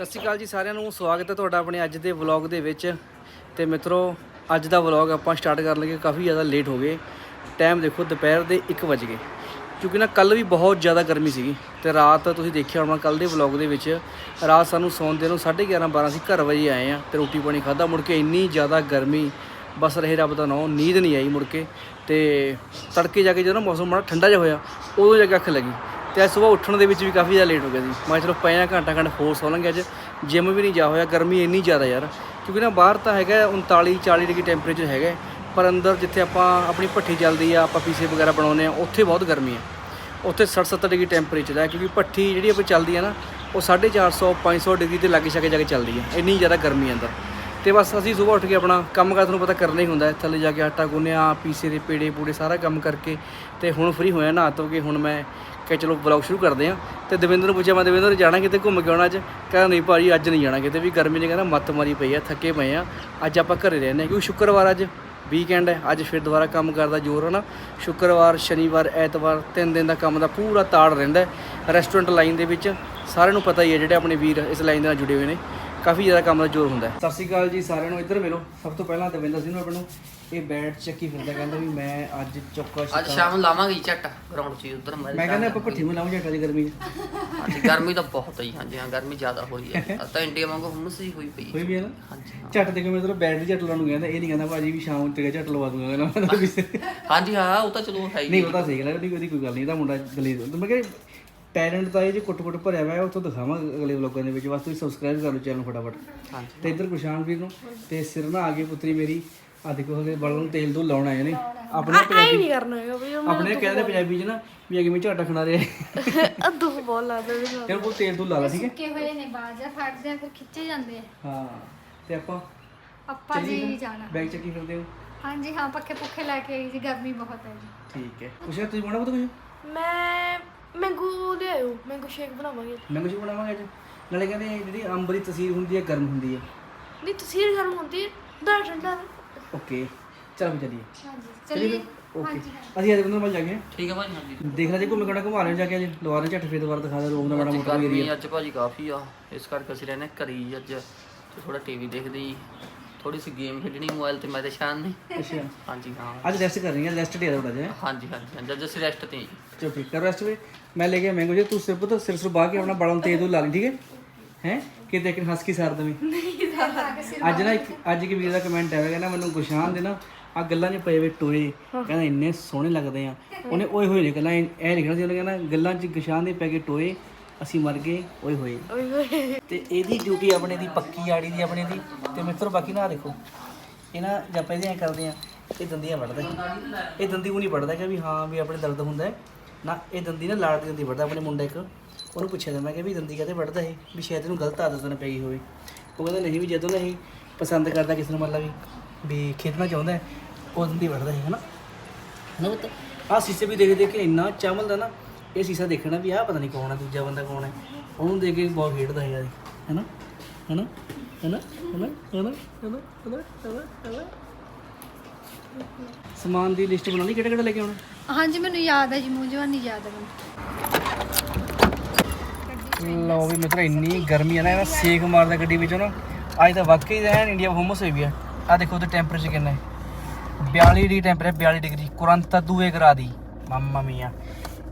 ਸਤਿ ਸ਼੍ਰੀ ਅਕਾਲ ਜੀ ਸਾਰਿਆਂ ਨੂੰ। ਸਵਾਗਤ ਹੈ ਤੁਹਾਡਾ ਆਪਣੇ ਅੱਜ ਦੇ ਵਲੌਗ ਦੇ ਵਿੱਚ। ਤੇ ਮਿੱਤਰੋ, ਅੱਜ ਦਾ ਵਲੌਗ ਆਪਾਂ ਸਟਾਰਟ ਕਰਨ ਲੱਗੇ ਕਾਫੀ ਜ਼ਿਆਦਾ ਲੇਟ ਹੋ ਗਏ। ਟਾਈਮ ਦੇਖੋ ਦੁਪਹਿਰ ਦੇ 1 ਵਜ ਗਏ। ਕਿਉਂਕਿ ਨਾ ਕੱਲ ਵੀ ਬਹੁਤ ਜ਼ਿਆਦਾ ਗਰਮੀ ਸੀਗੀ। ਤੇ ਰਾਤ ਤੁਸੀਂ ਦੇਖਿਆ ਹੋਣਾ ਕੱਲ ਦੇ ਵਲੌਗ ਦੇ ਵਿੱਚ, ਰਾਤ ਸਾਨੂੰ ਸੌਣ ਦੇ ਨੂੰ 11:30 12 ਅਸੀਂ ਘਰ ਵਜੇ ਆਏ ਆ ਤੇ ਰੋਟੀ ਪਾਣੀ ਖਾਦਾ ਮੁੜ ਕੇ ਇੰਨੀ ਜ਼ਿਆਦਾ ਗਰਮੀ, ਬਸ ਰਹੇ ਰੱਬ ਦਾ ਨਾਮ, ਨੀਂਦ ਨਹੀਂ ਆਈ ਮੁੜ ਕੇ। ਤੇ ਤੜਕੇ ਜਾ ਕੇ ਜਦੋਂ ਨਾ ਮੌਸਮ ਬੜਾ ਠੰਡਾ ਜਿਹਾ ਹੋਇਆ, ਉਦੋਂ ਜਾ ਕੇ ਅੱਖ ਲੱਗੀ। ਤੇ ਅੱਜ ਸਵੇਰ ਉੱਠਣ ਦੇ ਵਿੱਚ ਵੀ ਕਾਫੀ ਜ਼ਿਆਦਾ ਲੇਟ ਹੋ ਗਿਆ ਸੀ। ਮੈਂ ਕਿਹਾ ਚਲੋ ਪਏ ਘੰਟਾ ਘੰਟਾ ਹੋਰ ਸੌ ਲਾਂਗੇ ਅੱਜ। ਜਿਮ ਵੀ ਨਹੀਂ ਜਾ ਹੋਇਆ, ਗਰਮੀ ਇੰਨੀ ਜ਼ਿਆਦਾ ਯਾਰ। ਕਿਉਂਕਿ ਨਾ ਬਾਹਰ ਤਾਂ ਹੈਗਾ 39 40 ਡਿਗਰੀ ਟੈਂਪਰੇਚਰ ਹੈਗਾ ਪਰ ਅੰਦਰ ਜਿੱਥੇ ਆਪਾਂ ਆਪਣੀ ਭੱਠੀ ਚੱਲਦੀ ਆ, ਆਪਾਂ ਪੀਸੇ ਵਗੈਰਾ ਬਣਾਉਂਦੇ ਆ, ਉੱਥੇ ਬਹੁਤ ਗਰਮੀ ਆ ਉੱਥੇ 60 70 ਡਿਗਰੀ ਟੈਂਪਰੇਚਰ ਹੈ, ਕਿਉਂਕਿ ਭੱਠੀ ਜਿਹੜੀ ਆਪਾਂ ਚੱਲਦੀ ਆ ਨਾ, ਉਹ 450 500 ਡਿਗਰੀ ਤੇ ਲਾਗੇ ਛਾਗੇ ਜਾ ਕੇ ਚੱਲਦੀ ਆ। ਇੰਨੀ ਜ਼ਿਆਦਾ ਗਰਮੀ ਆ ਅੰਦਰ। ਤੇ ਬਸ ਅਸੀਂ ਸਵੇਰ ਉੱਠ ਕੇ ਆਪਣਾ ਕੰਮ ਕਾਰ ਤੁਹਾਨੂੰ ਪਤਾ ਕਰਨਾ ਹੀ ਹੁੰਦਾ ਥੱਲੇ ਜਾ ਕੇ ਆਟਾ ਗੁੰਨਿਆ, ਪੀਸੇ ਦੇ ਪੇੜੇ ਪੂੜੇ ਸਾਰਾ ਕੰਮ ਕਰਕੇ ਤੇ ਹੁਣ ਫ੍ਰੀ ਹੋਇਆ ਨਾ ਧੋ ਕਿ ਹੁਣ ਮੈਂ ਕਿ ਚਲੋ ਵਲੌਗ ਸ਼ੁਰੂ ਕਰਦੇ ਆ ਤੇ ਦਵਿੰਦਰ ਨੂੰ ਪੁੱਛਿਆ, ਮੈਂ ਦਵਿੰਦਰ ਜਾਣਾ ਕਿਤੇ ਘੁੰਮ ਕੇ ਆਉਣਾ ਅੱਜ? ਕਹਿੰਦਾ ਨਹੀਂ ਭਾਜੀ, ਅੱਜ ਨਹੀਂ ਜਾਣਾ ਕਿਤੇ, ਵੀ ਗਰਮੀ ਨੇ ਕਹਿੰਦਾ ਮੱਤ ਮਾਰੀ ਪਈ ਆ, ਥੱਕੇ ਪਏ ਆ। ਅੱਜ ਆਪਾਂ ਘਰੇ ਰਹਿੰਦੇ ਹਾਂ, ਕਿਉਂਕਿ ਸ਼ੁੱਕਰਵਾਰ ਅੱਜ ਵੀਕਐਂਡ ਹੈ। ਅੱਜ ਫਿਰ ਦੁਬਾਰਾ ਕੰਮ ਕਰਦਾ ਜ਼ੋਰ ਹੈ ਨਾ ਸ਼ੁੱਕਰਵਾਰ, ਸ਼ਨੀਵਾਰ, ਐਤਵਾਰ ਤਿੰਨ ਦਿਨ ਦਾ ਕੰਮ ਦਾ ਪੂਰਾ ਤਾੜ ਰਹਿੰਦਾ ਰੈਸਟੋਰੈਂਟ ਲਾਈਨ ਦੇ ਵਿੱਚ ਸਾਰਿਆਂ ਨੂੰ ਪਤਾ ਹੀ ਹੈ ਜਿਹੜੇ ਆਪਣੇ ਵੀਰ ਇਸ ਲਾਈਨ ਦੇ ਨਾਲ ਜੁੜੇ ਹੋਏ ਨੇ। ਕਾਫੀ ਜ਼ਿਆਦਾ ਕੰਮ ਦਾ ਜ਼ੋਰ ਹੁੰਦਾ ਹੈ। ਸਤਿ ਸ਼੍ਰੀ ਅਕਾਲ ਜੀ ਸਾਰਿਆਂ ਨੂੰ ਇੱਧਰ ਮਿਲੋ। ਸਭ ਤੋਂ ਪਹਿਲਾਂ ਦਵਿੰਦਰ ਸਿੰਘ ਨੂੰ ਆਪਣੋ ਇਹ ਬੈਟ ਚੱਕੀ ਫਿਰਦਾ ਕਹਿੰਦਾ ਵੀ ਮੈਂ ਅੱਜ ਚੌਕਾ ਅੱਜ ਸ਼ਾਮ ਨੂੰ ਲਾਵਾਂਗੇ ਜੀ ਝੱਟ ਗਰਾਊਂਡ 'ਚ ਉਧਰ ਮੈਂ ਕਹਿੰਦਾ ਆਪਾਂ ਭੱਠੀ ਨੂੰ ਲਾਵਾਂ ਜੱਟਾ ਦੀ ਗਰਮੀ 'ਚ। ਹਾਂਜੀ ਗਰਮੀ ਤਾਂ ਬਹੁਤ ਹੈ ਜੀ ਹਾਂਜੀ ਹਾਂ ਗਰਮੀ ਜ਼ਿਆਦਾ ਹੋਈ ਹੈ ਅੱਜ ਤਾਂ ਇੰਡੀਆ ਵਾਂਗੂ ਹੁਮਸ ਹੀ ਹੋਈ ਪਈ ਹੈ ਕੋਈ ਵੀ ਹੈ ਨਾ? ਹਾਂਜੀ ਹਾਂ। ਝੱਟ ਦੇ ਕੇ ਮੈਂ ਤੇਰਾ ਬੈਟ ਝੱਟ ਲਾਉਣ ਨੂੰ ਕਹਿੰਦਾ ਇਹ ਨਹੀਂ ਕਹਿੰਦਾ ਭਾਜੀ ਵੀ ਸ਼ਾਮ ਨੂੰ ਤੇਰੇ ਝੱਟ ਲਵਾ ਦੂੰਗਾ ਕਹਿੰਦਾ। ਮੈਂ ਵੀ ਹਾਂਜੀ ਹਾਂ ਉਹ ਤਾਂ ਚਲੋ ਹੈ ਹੀ ਨਹੀਂ ਪਤਾ ਸਹੀ ਗੱਲ ਹੈ ਉਹਦੀ ਉਹਦੀ ਕੋਈ ਗੱਲ ਨਹੀਂ ਇਹਦਾ ਮੁੰਡਾ ਦਲੇਰ ਮੈਂ ਕਿਹਾ ਟੈਲੈਂਟ ਤਾਂ ਇਹ ਜੇ ਕੁੱਟ-ਕੁੱਟ ਭਰਿਆ ਹੋਇਆ ਉਹ ਤੋਂ ਦਿਖਾਵਾਂ ਅਗਲੇ ਵਲੋਗਾਂ ਦੇ ਵਿੱਚ। ਬਸ ਤੁਸੀਂ ਸਬਸਕ੍ਰਾਈਬ ਕਰ ਲਓ ਚੈਨਲ ਫਟਾਫਟ। ਹਾਂਜੀ। ਤੇ ਇੱਧਰ ਗੁਸ਼ਾਨ ਵੀਰ ਨੂੰ ਤੇ ਸਿਰ ਨਾ ਆ ਗਈ ਪੁੱਤਰੀ ਮੇਰੀ। ਆ ਦੇਖੋ ਉਹਦੇ ਬਲ ਨੂੰ ਤੇਲ ਤੋਂ ਲਾਉਣ ਆਏ ਨੇ। ਆਪਣੇ ਪੰਜਾਬੀ ਨਹੀਂ ਕਰਨਾ ਹੈਗਾ ਵੀ ਆਪਣੇ ਕਹਿੰਦੇ ਪੰਜਾਬੀ ਚ ਨਾ ਵੀ ਅਗੇ ਮੈਂ ਝਾਟਾ ਖਣਾ ਰਿਹਾ ਅੱਧੂ ਬਹੁਤ ਲੱਗਦਾ ਵੀ ਤੇ ਉਹ ਤੇਲ ਤੋਂ ਲਾ ਲਾ ਠੀਕ ਹੈ। ਕੇ ਹੋਏ ਨੇ ਬਾਜਾ ਫੜਦੇ ਆ ਫਿਰ ਖਿੱਚੇ ਜਾਂਦੇ ਆ। ਹਾਂ ਤੇ ਆਪਾਂ ਆਪਾਂ ਜੀ ਜਾਣਾ। ਬੈਗ ਚੱਕੀ ਫਿਰਦੇ ਹੋ? ਹਾਂਜੀ ਹਾਂ ਪੱਖੇ ਪੁੱਖੇ ਲੈ ਕੇ ਆਈ ਜੀ ਗਰਮੀ ਬਹੁਤ ਹੈ ਜੀ। ਠੀਕ ਹੈ। ਕੁਛ ਤੁਸੀਂ ਬਣਾਉਣਾ ਪੁੱਤ ਕੁਛ? ਮੈਂ ਮੈਂਗੋ ਲਿਆਇਓ ਮੈਂਗੋ ਸ਼ੇਕ ਬਣਾਵਾਂਗੇ। ਮੈਂ ਕੁਛ ਬਣਾਵਾਂਗੇ ਅੱਜ? ਨਾਲੇ ਕਹਿੰਦੇ ਜਿਹੜੀ ਅੰਬ ਦੀ ਤਸੀਰ ਹੁੰਦੀ ਹੈ ਗਰਮ ਹੁੰਦੀ ਹੈ। ਨਹੀਂ ਤਸੀਰ ਗਰਮ ਹੁੰਦੀ ਹੈ ਦਾ ਠੰਡਾ। ਓਕੇ ਚਲ ਵੀ ਚੱਲੀਏ। ਹਾਂਜੀ ਚੱਲੀਏ ਓਕੇ। ਅਸੀਂ ਅੱਜ ਬੰਦਰ ਵੱਲ ਜਾ ਕੇ ਆਏ। ਠੀਕ ਹੈ ਭਾਜੀ ਹਾਂਜੀ। ਦੇਖ ਲੈ ਜੇ ਘੁੰਮੇ ਕੋਣਾ ਘੁਮਾ ਲੈਣ ਜਾ ਕੇ ਅੱਜ। ਦੁਬਾਰਾ ਝੱਟ ਫੇਰ ਦੁਬਾਰਾ ਦਿਖਾ ਦੇ ਰੋਗ ਦਾ ਮਾੜਾ ਮੋਟਾ ਏਰੀਆ ਗਰਮੀ ਅੱਜ ਭਾਜੀ ਕਾਫੀ ਆ ਇਸ ਕਰਕੇ ਅਸੀਂ ਰਹਿੰਦੇ ਘਰੇ ਹੀ ਅੱਜ। ਤੇ ਥੋੜਾ ਟੀਵੀ ਦੇਖਦੇ ਜੀ ਥੋੜੀ ਸੀ ਗੇਮ ਖੇਡਣੀ ਮੋਬਾਈਲ ਤੇ ਮੈਂ ਤੇ ਸ਼ਾਨ ਨੇ ਅੱਛਾ। ਹਾਂਜੀ ਹਾਂ। ਅੱਜ ਰੈਸਟ ਕਰ ਰਹੀ ਹੈ ਰੈਸਟ ਡੇ ਆ ਤੁਹਾਡਾ ਜੇ ਹਾਂਜੀ ਹਾਂਜੀ ਹਾਂਜੀ ਅੱਜ ਅਸੀਂ ਰੈਸਟ ਤੇ ਹਾਂ ਜੀ। ਠੀਕ ਕਰ ਰੈਸਟ ਵੇ ਮੈਂ ਲੈ ਕੇ ਮੈਂਗੋ ਜੇ ਤੂੰ ਸਿਰ ਪੁੱਤ ਸਿਰ ਸੁਰ ਬਾਹ ਕੇ ਆਪਣਾ ਬੜਨ ਤੇ ਲਾ ਲਈ ਠੀਕ ਹੈ? ਹੈ? ਕਿ ਕੇ ਹੱਸ ਕੇ ਸਾਰ ਦਵੇਂ। ਅੱਜ ਨਾ ਇੱਕ ਅੱਜ ਇੱਕ ਵੀਰ ਦਾ ਕਮੈਂਟ ਆਇਆ ਕਹਿੰਦਾ ਮੈਨੂੰ ਗੁਸ਼ਾਨ ਦੇ ਨਾ ਆ ਗੱਲਾਂ 'ਚ ਪਏ ਵੇ ਟੋਏ ਕਹਿੰਦਾ ਇੰਨੇ ਸੋਹਣੇ ਲੱਗਦੇ ਆ। ਉਹਨੇ ਓਏ ਹੋਏ ਨੇ ਗੱਲਾਂ ਇਹ ਲਿਖਣਾ ਸੀ ਉਹਨੇ ਕਹਿੰਦਾ ਗੱਲਾਂ 'ਚ ਗੁਸ਼ਾਨ ਦੇ ਪੈ ਗਏ ਟੋਏ ਅਸੀਂ ਮਰ ਗਏ ਓਏ ਹੋਏ। ਤੇ ਇਹਦੀ ਡਿਊਟੀ ਆਪਣੇ ਦੀ ਪੱਕੀ ਆੜੀ ਦੀ ਆਪਣੇ ਦੀ। ਤੇ ਮਿੱਤਰੋ ਬਾਕੀ ਨਾ ਦੇਖੋ ਇਹ ਨਾ ਆਪਾਂ ਇਹਦੇ ਐ ਕਰਦੇ ਆ ਇਹ ਦੰਦੀਆਂ ਵੱਢਦਾ। ਇਹ ਦੰਦੀ ਉਹ ਨਹੀਂ ਵੱਢਦਾ ਕਿ ਵੀ ਹਾਂ ਵੀ ਆਪਣੇ ਦਰਦ ਹੁੰਦਾ ਹੈ। ਨਾ ਇਹ ਦੰਦੀ ਨਾ ਲਾੜ ਦੀ ਦੰਦੀ ਵੜਦਾ ਆਪਣੇ ਮੁੰਡਾ ਇੱਕ ਉਹਨੂੰ ਪੁੱਛਿਆ ਤਾਂ ਮੈਂ ਕਿ ਵੀ ਦੰਦੀ ਕਾਹਤੇ ਵੜਦਾ ਇਹ ਵੀ ਸ਼ਾਇਦ ਇਹਨੂੰ ਗਲਤ ਆਦਤ ਨਾ ਪਈ ਹੋਵੇ ਉਹ ਕਹਿੰਦਾ ਨਹੀਂ ਵੀ ਜਦੋਂ ਨਹੀਂ ਪਸੰਦ ਕਰਦਾ ਕਿਸੇ ਨੂੰ ਮਤਲਬ ਵੀ ਵੀ ਖੇਡਣਾ ਚਾਹੁੰਦਾ ਉਹ ਦੰਦੀ ਵੱਢਦਾ ਹੈ ਹਨਾ ਹਨਾ ਪੁੱਤ ਆਹ ਸੀਸੇ ਵੀ ਦੇਖ ਦੇਖ ਕੇ ਇੰਨਾ ਚਮਲਦਾ ਨਾ ਇਹ ਸੀਸਾ ਦੇਖਣਾ ਵੀ ਆਹ ਪਤਾ ਨਹੀਂ ਕੌਣ ਹੈ ਦੂਜਾ ਬੰਦਾ ਕੌਣ ਹੈ ਉਹਨੂੰ ਦੇਖ ਕੇ ਬਹੁਤ ਖੇਡਦਾ ਹੈ ਯਾਰ ਹੈਨਾ ਹੈਨਾ ਹੈਨਾ ਹੈਨਾ ਹੈਨਾ ਹੈਨਾ ਹੈਨਾ ਹੈਨਾ ਸਮਾਨ ਦੀ ਲਿਸਟ ਬਣਾ ਲਈ ਕਿਹੜਾ ਕਿਹੜਾ ਲੈ ਕੇ ਆਉਣਾ? ਹਾਂਜੀ ਮੈਨੂੰ ਯਾਦ ਹੈ ਜੀ ਮੂੰਹ ਜਵਾਨੀ ਯਾਦ ਹੈ ਮੈਨੂੰ। ਲਓ ਵੀ ਮਿੱਤਰ ਇੰਨੀ ਗਰਮੀ ਆ ਨਾ ਇਹਦਾ ਸੇਕ ਮਾਰਦਾ ਗੱਡੀ ਵਿੱਚੋਂ ਨਾ। ਅੱਜ ਤਾਂ ਵਾਕਈ ਐਨ ਇੰਡੀਆ ਹਮਸ ਹੋਈ ਵੀ ਆ। ਆ ਦੇਖੋ ਉਹਦਾ ਟੈਂਪਰੇਚਰ ਕਿੰਨਾ ਹੈ। 42 ਡਿਗਰੀ ਟੈਂਪਰੇਚਰ 42 ਡਿਗਰੀ ਕੁਰੰਤ ਦੂਏ ਕਰਾ ਦੀ। ਮੰਮਾ ਮੀਆ।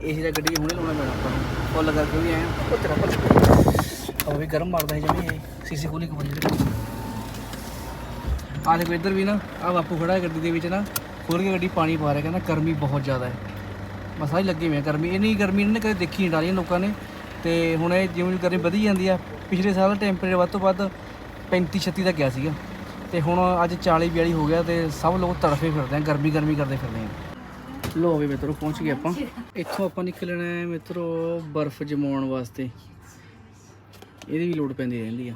ਏਸੀ ਦਾ ਗੱਡੀ 'ਚ ਹੁਣੇ ਲਾਉਣਾ ਪੈਣਾ ਆਪਾਂ ਨੂੰ। ਫੁੱਲ ਕਰਕੇ ਵੀ ਐ ਉਹ ਤੇਰਾ ਪੱਛ ਉਹ ਵੀ ਗਰਮ ਮਾਰਦਾ ਹੈ ਇਹ। ਸੀਸੀ ਖੋਲੀ ਕਬੰਦੀ ਆ ਦੇਖੋ ਇੱਧਰ ਵੀ ਨਾ ਆ ਬਾਪੂ ਖੜਾ ਹੈ ਗੱਡੀ ਦੇ ਵਿੱਚ ਨਾ ਖੋਲ ਕੇ ਗੱਡੀ ਪਾਣੀ ਪਾ ਰਿਹਾ, ਕਹਿੰਦਾ ਗਰਮੀ ਬਹੁਤ ਜ਼ਿਆਦਾ ਹੈ। ਬਸ ਆਹੀ ਲੱਗੇ ਹੋਏ ਆ ਗਰਮੀ, ਇੰਨੀ ਗਰਮੀ ਇਹਨੇ ਕਦੇ ਦੇਖੀ ਨਹੀਂ ਡਾਲੀਆਂ ਲੋਕਾਂ ਨੇ। ਤੇ ਹੁਣ ਇਹ ਜਿਵੇਂ ਜਿਵੇਂ ਗਰਮੀ ਵਧੀ ਜਾਂਦੀ ਆ, ਪਿਛਲੇ ਸਾਲ ਟੈਂਪਰੇਚਰ ਵੱਧ ਤੋਂ ਵੱਧ 35 36 ਤੱਕ ਗਿਆ ਸੀਗਾ। ਤੇ ਹੁਣ ਅੱਜ 40 42 ਹੋ ਗਿਆ ਤੇ ਸਭ ਲੋਕ ਤੜਫੇ ਫਿਰਦੇ ਆ, ਗਰਮੀ ਗਰਮੀ ਕਰਦੇ ਫਿਰਦੇ ਆ। ਲੋ ਵੀ ਮਿੱਤਰੋ, ਪਹੁੰਚ ਗਏ ਆਪਾਂ। ਇੱਥੋਂ ਆਪਾਂ ਨਿਕਲਣਾ ਹੈ ਮਿੱਤਰੋ ਬਰਫ਼ ਜਮਾਉਣ ਵਾਸਤੇ। ਇਹਦੀ ਵੀ ਲੋੜ ਪੈਂਦੀ ਰਹਿੰਦੀ ਆ।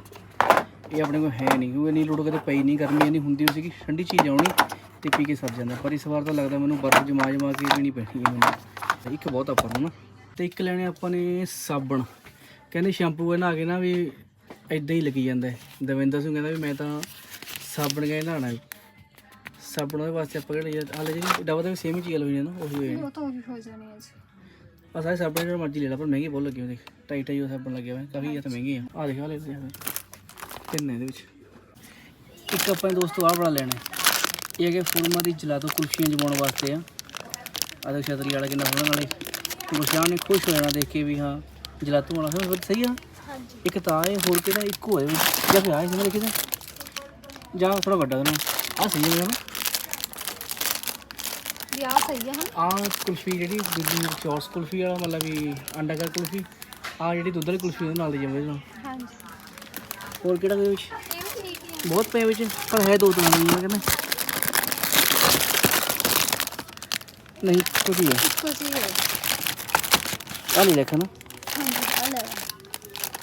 ਇਹ ਆਪਣੇ ਕੋਲ ਹੈ ਨਹੀਂ ਕਿਉਂਕਿ ਇੰਨੀ ਲੋੜ ਕਦੇ ਪਈ ਨਹੀਂ ਗਰਮੀ ਇੰਨੀ ਹੁੰਦੀ ਸੀਗੀ ਠੰਡੀ ਚੀਜ਼ ਆਉਣੀ ਤੇ ਪੀ ਕੇ ਸਰ ਜਾਂਦਾ। ਪਰ ਇਸ ਵਾਰ ਤਾਂ ਲੱਗਦਾ ਮੈਨੂੰ ਬਰਫ਼ ਜਮਾ ਜਮਾ ਕੇ ਪੀਣੀ ਪੈਣੀ ਹੈ ਮੈਨੂੰ। ਇੱਕ ਬਹੁਤ ਆਪਾਂ ਨੂੰ ਨਾ ਤੇ ਇੱਕ ਲੈਣੇ ਆਪਾਂ ਨੇ ਸਾਬਣ। ਕਹਿੰਦੇ ਸ਼ੈਂਪੂ ਨਹਾ ਕੇ ਨਾ ਵੀ ਇਦਾਂ ਹੀ ਲੱਗੀ ਜਾਂਦਾ ਦਵਿੰਦਰ ਸਿੰਘ ਕਹਿੰਦਾ ਵੀ ਮੈਂ ਤਾਂ ਸਾਬਣ ਗਏ ਨਹਾਣਾ ਸਾਬਣ ਦੇ ਵਾਸਤੇ ਆਪਾਂ ਕਿਹੜੇ ਹਾਲੇ ਜਿਹੜੀ ਡਬਲ ਦੇ ਸੇਮ ਹੀ ਚੀਜ਼ ਹੋਈ ਨਾ ਉਹੀ ਤਾਂ ਉਹੀ ਹੋ ਜਾਣੀ ਹੈ ਜੀ। ਆ ਸਾਰੇ ਸਾਬਣ ਜਿਹੜਾ ਮਰਜ਼ੀ ਲੈ ਲਾ ਪਰ ਮਹਿੰਗੇ ਬਹੁਤ ਲੱਗੇ ਉਹਦੇ ਟਾਈ ਟਾਈ ਉਹ ਸਾਬਣ ਲੱਗਿਆ ਹੋਇਆ ਕਾਫੀ ਜ਼ਿਆਦਾ ਮਹਿੰਗੇ ਆ। ਆ ਦੇਖ ਆ ਲੈ ਲੈ ਤਿੰਨ ਇਹਦੇ ਵਿੱਚ। ਇੱਕ ਆਪਾਂ ਨੇ ਦੋਸਤੋ ਆਹ ਬੜਾ ਲੈਣਾ। ਹੈ। ਇਹ ਹੈਗੇ ਫੁਰਮਾ ਦੀ ਜਲਾਦੋ ਕੁਲਫੀਆਂ ਜਮਾਉਣ ਵਾਸਤੇ ਆ। ਆ ਦੇਖ ਛਤਰੀ ਵਾਲਾ ਕਿੰਨਾ ਸੋਹਣਾ ਨਾਲੇ। ਗੁਰਸ਼ਾਨ ਨੇ ਖੁਸ਼ ਹੋ ਜਾਣਾ ਦੇਖ ਕੇ ਵੀ ਹਾਂ ਜਲਾਤੋ ਵਾਲਾ ਹੈ ਸਹੀ ਆ? ਹਾਂਜੀ। ਇੱਕ ਤਾਂ ਇਹ ਹੋਰ ਕਿਹੜਾ ਇੱਕ ਹੋਏ ਜਾਂ ਫਿਰ ਆਏ ਸਮਝ ਕਿਤੇ ਜਾਂ ਥੋੜਾ ਵੱਡਾ ਉਹਨੂੰ ਆ ਸਹੀ ਹੈ ਨਾ ਵੀ ਆ ਸਹੀ ਆ ਹਨ? ਆ ਕੁਲਫੀ ਜਿਹੜੀ ਦੂਜੀ ਚੌਰਸ ਕੁਲਫੀ ਵਾਲਾ ਮਤਲਬ ਵੀ ਅੰਡਾ ਕਰ ਕੁਲਫੀ। ਆ ਜਿਹੜੀ ਦੁੱਧ ਵਾਲੀ ਕੁਲਫੀ ਉਹਦੇ ਨਾਲ ਦੀ ਹਾਂਜੀ ਹੋਰ ਕਿਹੜਾ ਦੇ ਵਿੱਚ? ਬਹੁਤ ਪਏ ਵਿੱਚ ਪਰ ਹੈ ਦੋ ਤਰ੍ਹਾਂ ਦੀ ਕਹਿੰਦੇ। ਨਹੀਂ ਕੁਝ ਹੀ ਇੱਕੋ ਜਿਹੀ ਹੈ ਆ ਨਹੀਂ ਲਿਖਣਾ ਹਾਂਜੀ ਆ ਲੈ